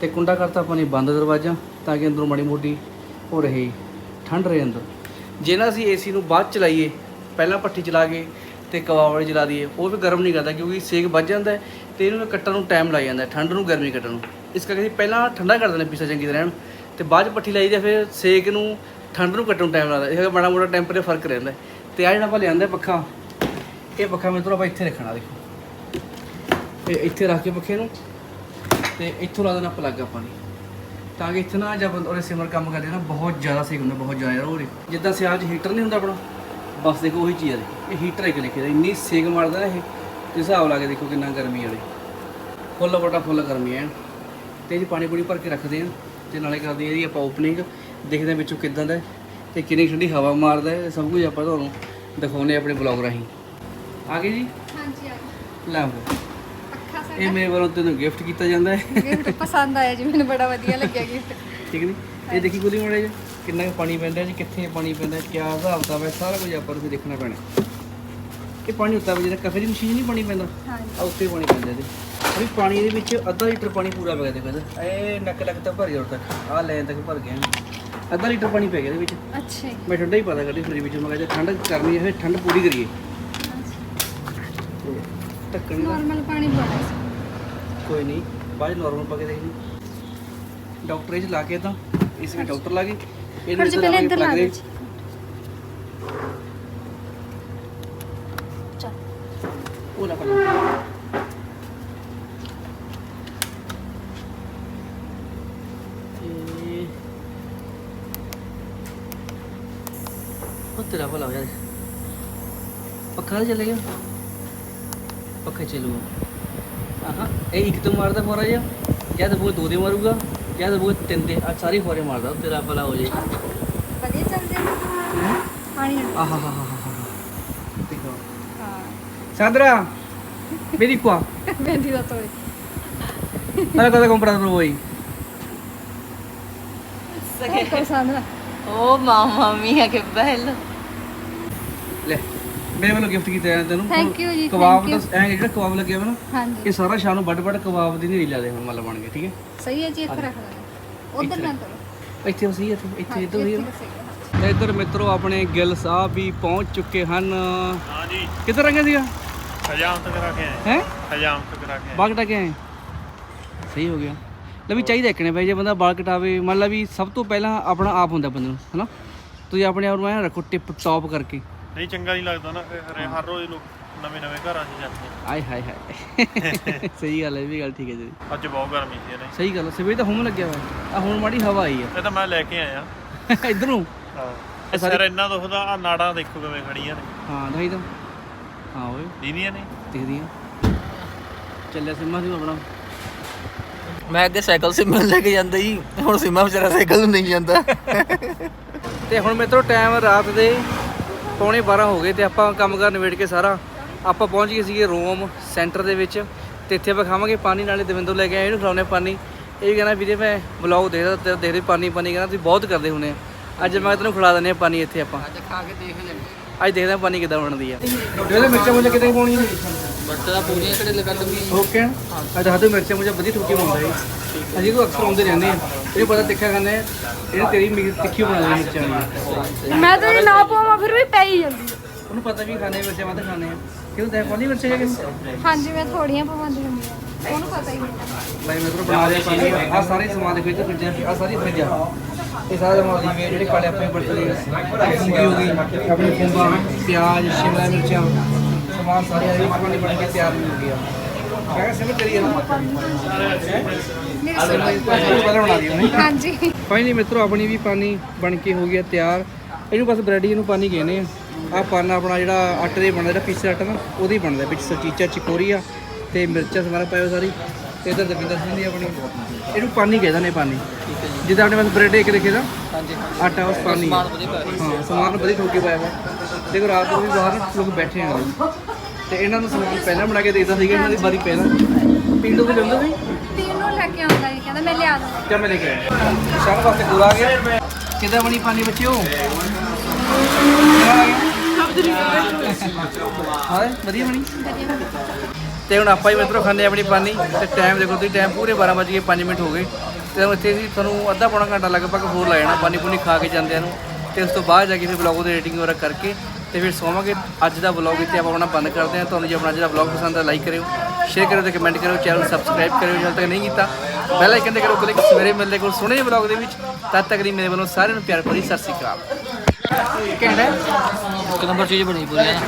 ਤੇ ਕੁੰਡਾ ਕਰਤਾ ਆਪਾਂ ਨੇ ਬੰਦ ਦਰਵਾਜ਼ਾ ਤਾਂ ਕਿ ਅੰਦਰੋਂ ਮਾੜੀ ਮੋਟੀ ਹੋ ਰਹੇ ਠੰਡ ਰਹੇ ਅੰਦਰ। ਜੇ ਨਾ ਅਸੀਂ ਏਸੀ ਨੂੰ ਬਾਅਦ 'ਚ ਚਲਾਈਏ ਪਹਿਲਾਂ ਭੱਠੀ ਚਲਾ ਕੇ ਤੇ ਕਵਾਵੜੀ ਚਲਾ ਦਈਏ ਉਹ ਵੀ ਗਰਮ ਨਹੀਂ ਕਰਦਾ ਕਿਉਂਕਿ ਸੇਕ ਵੱਜ ਜਾਂਦਾ ਹੈ ਤੇ ਇਹਨੂੰ ਕੱਟਣ ਨੂੰ ਟਾਈਮ ਲੱਗ ਜਾਂਦਾ ਠੰਡ ਨੂੰ ਗਰਮੀ ਕੱਟਣ ਨੂੰ। ਇਸ ਕਰਕੇ ਅਸੀਂ ਪਹਿਲਾਂ ਠੰਡਾ ਕਰ ਦਿੰਦੇ ਪੀਸਾ ਚੰਗੀ ਤਰ੍ਹਾਂ ਐਨ, ਤੇ ਬਾਅਦ 'ਚ ਭੱਠੀ ਲਾਈ ਜਾਂ ਫਿਰ ਸੇਕ ਨੂੰ ਠੰਡ ਨੂੰ ਕੱਟਣ ਨੂੰ ਟਾਈਮ ਲੱਗਦਾ ਇਹ ਕਰਕੇ ਬੜਾ ਮੋਟਾ ਟੈਂਪਰੇਚਰ ਫ਼ਰਕ ਰਹਿੰਦਾ ਹੈ। ਤੇ ਆ ਜਿਹੜਾ ਆਪਾਂ ਲਿਆਂਦਾ ਪੱਖਾ ਇਹ ਪੱਖਾ ਮੇਰੇ ਤੋਂ ਆਪਾਂ ਇੱਥੇ ਰੱਖਣਾ ਦੇਖੋ। ਇਹ ਇੱਥੇ ਰੱਖ ਕੇ ਪੱਖੇ ਨੂੰ ਤੇ ਇੱਥੋਂ ਲਾ ਦੇਣਾ ਪਲੱਗ ਆਪਾਂ ਨੇ। ਤਾਂ ਕਿ ਇੱਥੇ ਨਾ ਜਦ ਬੰਦ ਉਹਦੇ ਸਿਮਰ ਕੰਮ ਕਰਦੇ ਨਾ ਬਹੁਤ ਜ਼ਿਆਦਾ ਸੇਕ ਹੁੰਦਾ ਬਹੁਤ ਜ਼ਿਆਦਾ ਉਹ ਦੇਖੋ ਜਿੱਦਾਂ ਸਿਆਲ 'ਚ ਹੀਟਰ ਨਹੀਂ ਹੁੰਦਾ ਆਪਣਾ ਬਸ ਦੇਖੋ ਉਹੀ ਚੀਜ਼ ਆ ਦੇਖੋ ਇਹ ਹੀਟਰ ਇੱਕ ਲਿਖਿਆ ਇੰਨੀ ਸੇਕ ਮਾਰਦਾ ਇਹ ਤੇ ਹਿਸਾਬ ਲਾ ਕੇ ਦੇਖੋ ਕਿੰਨਾ ਗਰਮੀ ਵਾਲੇ ਫੁੱਲ ਬਟਾ ਫੁੱਲ ਗਰਮੀ ਐ ਤੇ 'ਚ ਪਾਣੀ ਪੂਣੀ ਭਰ ਕੇ ਰੱਖਦੇ ਆ ਤੇ ਨਾਲੇ ਕਰਦੇ ਆ ਇਹਦੀ ਆਪਾਂ ਓਪਨਿੰਗ ਦੇਖਦੇ ਆ ਵਿੱਚੋਂ ਕਿੱਦਾਂ ਦਾ ਹੈ ਤੇ ਕਿੰਨੀ ਠੰਡੀ ਹਵਾ ਮਾਰਦਾ ਹੈ ਇਹ ਸਭ ਕੁਝ ਆਪਾਂ ਤੁਹਾਨੂੰ ਦਿਖਾਉਨੇ ਆਪਣੇ ਬਲੌਗ ਰਾਹੀਂ। ਆ ਗਏ ਜੀ? ਹਾਂਜੀ ਆ ਲੈ ਆਓ। ਇਹ ਮੇਰੇ ਵੱਲੋਂ ਤੈਨੂੰ ਗਿਫਟ ਕੀਤਾ ਜਾਂਦਾ ਹੈ। ਗਿਫਟ ਪਸੰਦ ਆਇਆ ਜੀ ਮੈਨੂੰ ਬੜਾ ਵਧੀਆ ਲੱਗਿਆ ਗਿਫਟ ਠੀਕ ਨਹੀਂ ਇਹ ਦੇਖੀ ਗੋਲੀ ਮੜੇ ਜੀ ਕਿੰਨਾ ਕੁ ਪਾਣੀ ਪੈਂਦਾ ਜੀ ਕਿੱਥੇ ਪਾਣੀ ਪੈਂਦਾ ਕਿਆ ਹਿਸਾਬ ਦਾ ਹੈ ਸਾਰਾ ਕੁਝ ਆਪਾਂ ਨੂੰ ਵੀ ਦੇਖਣਾ ਪੈਣਾ। ਇਹ ਪਾਣੀ ਉੱਤਾ ਵੀ ਜਿਹੜਾ ਕਫੇ ਦੀ ਮਸ਼ੀਨ ਨਹੀਂ ਪਾਣੀ ਪੈਂਦਾ ਆ ਉੱਤੇ ਪਾਣੀ ਪੈਂਦਾ ਇਹਦੇ ਵੀ ਪਾਣੀ ਦੇ ਵਿੱਚ ਅੱਧਾ ਲੀਟਰ ਪਾਣੀ ਪੂਰਾ ਪੈ ਗਿਆ ਦੇਖੋ ਇਹਦਾ ਇਹ ਨੱਕ ਲੱਕ ਤਾਂ ਭਰ ਗਿਆ ਤੱਕ ਆਹ ਲੈਣ ਤੱਕ ਭਰ ਗਿਆ। ਅੱਧਾ ਲੀਟਰ ਪਾਣੀ ਪੈ ਗਿਆ ਇਹਦੇ ਵਿੱਚ। ਅੱਛਾ ਮੈਂ ਠੰਡਾ ਹੀ ਪਤਾ ਕੱਢੀ ਫਰੀ ਵਿੱਚ ਮੈਂ ਕਿਹਾ ਜੇ ਠੰਡ ਕਰਨੀ ਹੈ ਠੰਡ ਪੂਰੀ ਕਰੀਏ। ਢੱਕਣ ਦਾ ਨਾਰਮਲ ਪਾਣੀ ਪਾਉਣਾ ਸੀ ਕੋਈ ਨਹੀਂ ਬਾਅਦ ਨਾਰਮਲ ਪਾ ਕੇ ਦੇਖੀ ਡਾਕਟਰ ਇਹ 'ਚ ਲਾ ਕੇ ਤਾਂ ਇਸ ਵਿੱਚ ਡਾਕਟਰ ਲਾ ਕੇ ਪਰ ਜੇ ਪਹਿਲੇ ਇੱਧਰ ਲਾ ਦੇ ਦੇ ਉਹ ਨਾ ਹੋ ਜਾ ਤਾਂ ਚੱਲ ਚੱਲੂ ਆਹਾਂ ਇਹ ਇੱਕ ਤੋਂ ਮਾਰਦਾ ਫੋਰਾ ਜਾਂ ਤਾਂ ਉਹ ਦੋ ਦੇ ਮਾਰੂਗਾ ਜਾਂ ਤਾਂ ਉਹ ਤਿੰਨ ਦੇ ਆ ਸਾਰੇ ਫੋਰੇ ਮਾਰਦਾ ਤੇਰਾ ਭਲਾ ਹੋ ਜੇ ਵਧੀਆ ਚੱਲਦੇ ਆ। ਪਾਣੀ। ਆਹਾ ਹਾ ਹਾ ਹਾ ਦੇਖੋ ਹਾਂ Sandra, vieni qua. ਮਹਿੰਦੀ ਦਾ ਤੋੜੇ Guarda cosa ho comprato per voi. ecco Sandra Oh mamma mia che bello! ਮੇਰੇ ਵੱਲੋਂ ਗਿਫਟ ਕੀਤਾ ਜਾਂਦਾ ਤੈਨੂੰ। Thank you ਜੀ, ਕਬਾਬ ਦਾ ਐ ਜਿਹੜਾ ਕਬਾਬ ਲੱਗਿਆ ਵਾ ਇਹ ਸਾਰਾ ਸ਼ਾਮ ਨੂੰ ਵੱਡ ਵੱਡ ਕਬਾਬ ਦੀ ਨੇਰੀ ਲਾ ਹੁਣ ਮੱਲ ਬਣ ਗਏ ਠੀਕ ਹੈ? ਸਹੀ ਹੈ ਜੀ ਇੱਥੇ ਰੱਖ ਲੈਣਾ ਉਧਰ ਨਾ ਕਰੋ। ਇੱਥੇ ਵਸੀ ਇੱਥੇ ਇੱਥੇ ਇੱਧਰ ਵਸੀ ਇੱਥੇ ਸਹੀ ਮਿੱਤਰੋ ਆਪਣੇ ਗਿੱਲ ਸਾਹਿਬ ਵੀ ਪਹੁੰਚ ਚੁੱਕੇ ਹਨ। ਹਾਂਜੀ ਕਿੱਧਰ ਰੰਗੇ ਸੀਗਾ? ਹਜਾਮ ਤੱਕ ਰੱਖਿਆ ਹੈ? ਹੈ ਹਜਾਮ ਤੱਕ ਰੱਖਿਆ ਬਾਗ ਟਕੇ ਆਏ। ਸਹੀ ਹੋ ਗਿਆ। ਲੈ ਵੀ ਚਾਹੀਦਾ ਇੱਕ ਨੇ ਭਾਈ ਜੇ ਬੰਦਾ ਬਾਲ ਕਟਾਵੇ ਮੰਨ ਵੀ ਸਭ ਤੋਂ ਪਹਿਲਾਂ ਆਪਣਾ ਆਪ ਹੁੰਦਾ ਬੰਦੇ ਨੂੰ ਹਨਾ? ਤੁਸੀਂ ਆਪਣੇ ਆਪ ਨੂੰ ਐਂ ਰੱਖੋ ਟਿਪ ਟੌਪ ਕਰਕੇ। ਨਹੀਂ ਚੰਗਾ ਨਹੀਂ ਲੱਗਦਾ ਨਾ ਹਰੇ ਹਰ ਰੋਜ਼ ਲੋਕ ਨਵੇਂ ਨਵੇਂ ਘਰਾਂ 'ਚ ਜਾਂਦੇ। ਆਏ ਹਾਏ ਹਾਏ। ਸਹੀ ਗੱਲ ਹੈ ਇਹ ਵੀ ਗੱਲ ਠੀਕ ਹੈ ਜੀ। ਅੱਜ ਬਹੁਤ ਗਰਮੀ ਸੀ ਨੇ ਸਹੀ ਗੱਲ ਹੈ ਸਵੇਰ ਤਾਂ ਹੁਮ ਲੱਗਿਆ ਹੋਇਆ। ਆ ਹੁਣ ਮਾੜੀ ਹਵਾ ਆਈ ਇਹ ਤਾਂ ਮੈਂ ਲੈ ਕੇ ਆਇਆ। ਆ ਇਧਰ? ਨੂੰ ਹਾਂ ਸਿਰ ਇੰਨਾ ਦੁਖਦਾ ਆ ਨਾੜਾਂ ਦੇਖੋ ਕਿਵੇਂ ਖੜੀਆਂ ਨੇ। ਹਾਂ ਦਈ ਤਾਂ ਹਾਂ ਓਏ। ਦੀਦੀਆਂ ਨੇ? ਦਿਖਦੀਆਂ। ਚੱਲਿਆ ਸਿੰਮਾ ਸੀ ਆਪਣਾ। ਮੈਂ ਅੱਗੇ ਸਾਈਕਲ ਸਿਮਰਨ ਲੈ ਕੇ ਜਾਂਦਾ ਜੀ ਹੁਣ ਸਿਮਾ ਵਿਚਾਰਾ ਸਾਈਕਲ ਨੂੰ ਨਹੀਂ ਜਾਂਦਾ। ਤੇ ਹੁਣ ਮੇਤਰੋ ਟਾਈਮ ਰਾਤ ਦੇ ਪੌਣੇ 12 ਹੋ ਗਏ ਤੇ ਆਪਾਂ ਕੰਮ ਕਰ ਨਿਬੇੜ ਕੇ ਸਾਰਾ ਆਪਾਂ ਪਹੁੰਚ ਗਏ ਸੀਗੇ ਰੋਮ ਸੈਂਟਰ ਦੇ ਵਿੱਚ ਤੇ ਇੱਥੇ ਆਪਾਂ ਖਾਵਾਂਗੇ ਪਾਣੀ ਨਾਲੇ ਦਵਿੰਦਰ ਲੈ ਕੇ ਆਏ ਇਹਨੂੰ ਖਿਲਾਉਣੇ ਪਾਣੀ। ਇਹ ਵੀ ਕਹਿੰਦਾ ਵੀਰੇ ਮੈਂ ਬਲੌਗ ਦੇਖਦਾ ਤੇ ਦੇਖਦੇ ਪਾਣੀ ਪਾਣੀ। ਕਹਿੰਦਾ ਤੁਸੀਂ ਬਹੁਤ ਕਰਦੇ ਹੁੰਦੇ ਆ। ਅੱਜ ਮੈਂ ਤੈਨੂੰ ਖਿਲਾ ਦਿੰਦੇ ਆ ਪਾਣੀ ਇੱਥੇ ਆਪਾਂ। ਅੱਜ ਖਾ ਕੇ ਦੇਖ ਲੈਂਦੇ ਅੱਜ ਦੇਖਦੇ ਆ ਪਾਣੀ ਕਿੱਦਾਂ ਬਣਦੀ ਆ। ਇਹਦੇ ਮਿਰਚਾਂ ਮੁਝੇ ਕਿਤੇ ਪਾਉਣੀ ਨੇ? ਬਟ ਦਾ ਪੂਰੀਆਂ ਕਿਹੜੇ ਲਗਾ ਓਕੇ। ਅੱਜ ਹੱਦ ਮਿਰਚਾਂ ਮੁਝੇ ਵਧੀਆ ਠੁਕੀ ਬਣਦਾ ਹੈ ਅਸੀਂ ਕੋ ਅਕਸਰ ਆਉਂਦੇ ਰਹਿੰਦੇ ਆ। ਇਹ ਪਤਾ ਤਿੱਖਾ ਖਾਂਦੇ ਆ ਇਹ ਤੇਰੀ ਮਿਰਚ ਤਿੱਖੀ ਬਣਾ ਦੇ ਮਿਰਚਾਂ ਵਾਲੀ ਮੈਂ ਤਾਂ ਜੇ ਨਾ ਪਾਵਾਂ ਫਿਰ ਵੀ ਪੈ ਹੀ ਜਾਂਦੀ ਆ। ਉਹਨੂੰ ਪਤਾ ਵੀ ਖਾਣੇ ਮਿਰਚਾਂ ਵੱਧ ਖਾਣੇ ਆ। ਕਿਉਂ ਤੈਂ ਪਾਉਣੀ ਮਿਰਚਾਂ ਹੈਗੇ ਹਾਂਜੀ ਮੈਂ ਥੋੜੀਆਂ ਪਵਾਉਂਦੀ ਹੁੰਦੀ ਹਾਂ ਉਹਨੂੰ ਪਤਾ ਹੀ ਨਹੀਂ ਭਾਈ ਮੈਂ ਤੈਨੂੰ ਬਣਾ ਦੇ ਪਾਣੀ। ਆ ਸਾਰੇ ਸਮਾਨ ਦੇਖੋ ਇੱਧਰ ਫਰਿੱਜ ਆ ਸਾਰੀ ਫਰਿੱਜ ਆ। ਇਹ ਸਾਰਾ ਸਮਾਨ ਦੀ ਜਿਹੜੇ ਕਾਲੇ ਆਪਣੇ ਬਰਤਨ ਮੂੰਗੀ ਹੋ ਗਈ ਆਪਣੀ ਫੁੰਬਾ ਪਿਆਜ਼ ਸ਼ਿਮਲਾ ਮਿਰਚਾਂ। ਸਮਾਨ ਸਾਰੇ ਇਹ ਪਾਣੀ ਬਣ ਕੇ ਤਿਆਰ ਹੋ ਗਿਆ। ਕਹਿੰਦਾ ਸਿਮਰ ਤੇਰੀ ਹੈ ਹਾਂਜੀ। ਫਾਈਨਲੀ ਮਿੱਤਰੋ ਆਪਣੀ ਵੀ ਪਾਣੀ ਬਣ ਕੇ ਹੋ ਗਿਆ ਤਿਆਰ। ਇਹਨੂੰ ਬਸ ਬ੍ਰੈਡ ਨੂੰ ਪਾਣੀ ਕਹਿੰਦੇ ਆ। ਆ ਪਾਣਾ ਆਪਣਾ ਜਿਹੜਾ ਆਟੇ ਦੇ ਬਣਦਾ ਜਿਹੜਾ ਪੀਸੇ ਆਟਾ ਨਾ ਉਹਦੇ ਹੀ ਬਣਦਾ। ਵਿੱਚ ਸਚੀਚਾ ਚਿਕੋਰੀਆ ਤੇ ਮਿਰਚਾਂ ਸਮਾਰਾ ਪਾਇਓ ਸਾਰੀ। ਤੇ ਇਧਰ ਦਵਿੰਦਰ ਸਿੰਘ ਦੀ ਆਪਣੀ। ਇਹਨੂੰ ਪਾਣੀ ਕਹਿੰਦੇ ਨੇ ਪਾਣੀ। ਜਿੱਦਾਂ ਆਪਣੇ ਪਾਸ ਬ੍ਰੈਡ ਇੱਕ ਦੇਖੇ ਦਾ? ਹਾਂਜੀ ਆਟਾ ਉਸ ਪਾਣੀ। ਸਮਾਨ ਵਧੀਆ ਪਾਇਆ। ਹਾਂ ਸਮਾਨ ਵਧੀਆ ਠੋਕ ਪਾਇਆ ਵਾ। ਦੇਖੋ ਰਾਤ ਨੂੰ ਵੀ ਬਾਹਰ ਲੋਕ ਬੈਠੇ ਆ। ਤੇ ਇਹਨਾਂ ਨੂੰ ਸਮਾਨ ਪਹਿਲਾਂ ਬਣਾ ਕੇ ਦੇਦਾ ਸੀਗਾ ਇਹਨਾਂ ਦੀ ਵਾਰੀ ਪਹਿਲਾਂ। ਪਿੰਡੋਂ ਵੀ ਲੈਂਦੇ ਸੀ? ਪੀਣ ਨੂੰ ਲੈ ਕੇ ਆਉਂਦਾ ਜੀ ਕਹਿੰਦਾ ਮੈਂ ਲਿਆ ਦੂੰਗਾ। ਕਿਆ ਮੈਂ ਲੈ ਕੇ ਆਇਆ। ਸ਼ਾਮ ਵਾਸਤੇ ਪੂਰਾ ਆ ਗਿਆ। ਕਿੱਦਾਂ ਬਣੀ ਪਾਣੀ ਬੱਚਿਓ? ਹਾਂ ਵਧੀਆ ਬਣੀ। ਤੇ ਹੁਣ ਆਪਾਂ ਹੀ ਮਿੱਤਰੋ ਖਾਂਦੇ ਆਪਣੀ ਪਾਣੀ। ਤੇ ਟਾਈਮ ਦੇਖੋ ਤੁਸੀਂ ਟਾਈਮ ਪੂਰੇ 12 ਵਜ ਗਏ 5 ਮਿੰਟ ਹੋ ਗਏ। ਤੇ ਇੱਥੇ ਅਸੀਂ ਤੁਹਾਨੂੰ ਅੱਧਾ ਪੌਣਾ ਘੰਟਾ ਲਗਭਗ ਹੋਰ ਲਾ ਜਾਣਾ ਪਾਣੀ ਪੂਣੀ ਖਾ ਕੇ ਜਾਂਦਿਆਂ ਨੂੰ। ਤੇ ਉਸ ਤੋਂ ਬਾਅਦ ਜਾ ਕੇ ਫਿਰ ਵਲੌਗ ਦੀ ਰੇਟਿੰਗ ਵਗੈਰਾ ਕਰਕੇ ਤੇ ਫਿਰ ਸੋਵਾਂਗੇ ਅੱਜ ਦਾ ਵਲੌਗ ਇੱਥੇ ਆਪਾਂ ਆਪਣਾ ਬੰਦ ਕਰਦੇ ਹਾਂ। ਤੁਹਾਨੂੰ ਜੇ ਆਪਣਾ ਦਾ ਵਲੌਗ ਪਸੰਦ ਆ ਲਾਈਕ ਕਰਿਓ ਸ਼ੇਅਰ ਕਰਿਓ ਤੇ ਕਮੈਂਟ ਕਰਿਓ ਚੈਨਲ ਸਬਸਕ੍ਰਾਈਬ ਕਰਿਓ ਜੇ ਹਾਲੇ ਤੱਕ ਨਹੀਂ ਕੀਤਾ। ਬੈਲ ਆਈਕਨ ਤੇ ਕਰੋ ਕਲਿੱਕ ਸਵੇਰੇ ਮਿਲਦੇ ਕੋਲ ਸੋਹਣੇ ਵਲੌਗ ਦੇ ਵਿੱਚ। ਤਦ ਤੱਕ ਲਈ ਮੇਰੇ ਵੱਲੋਂ ਸਾਰਿਆਂ ਨੂੰ ਪਿਆਰ ਭਰੀ ਸਤਿ ਸ਼੍ਰੀ ਅਕਾਲ। ਹੈ। ਇੱਕ ਨੰਬਰ ਚੀਜ਼ ਬਣੀ ਪੂਰੀ ਹੈ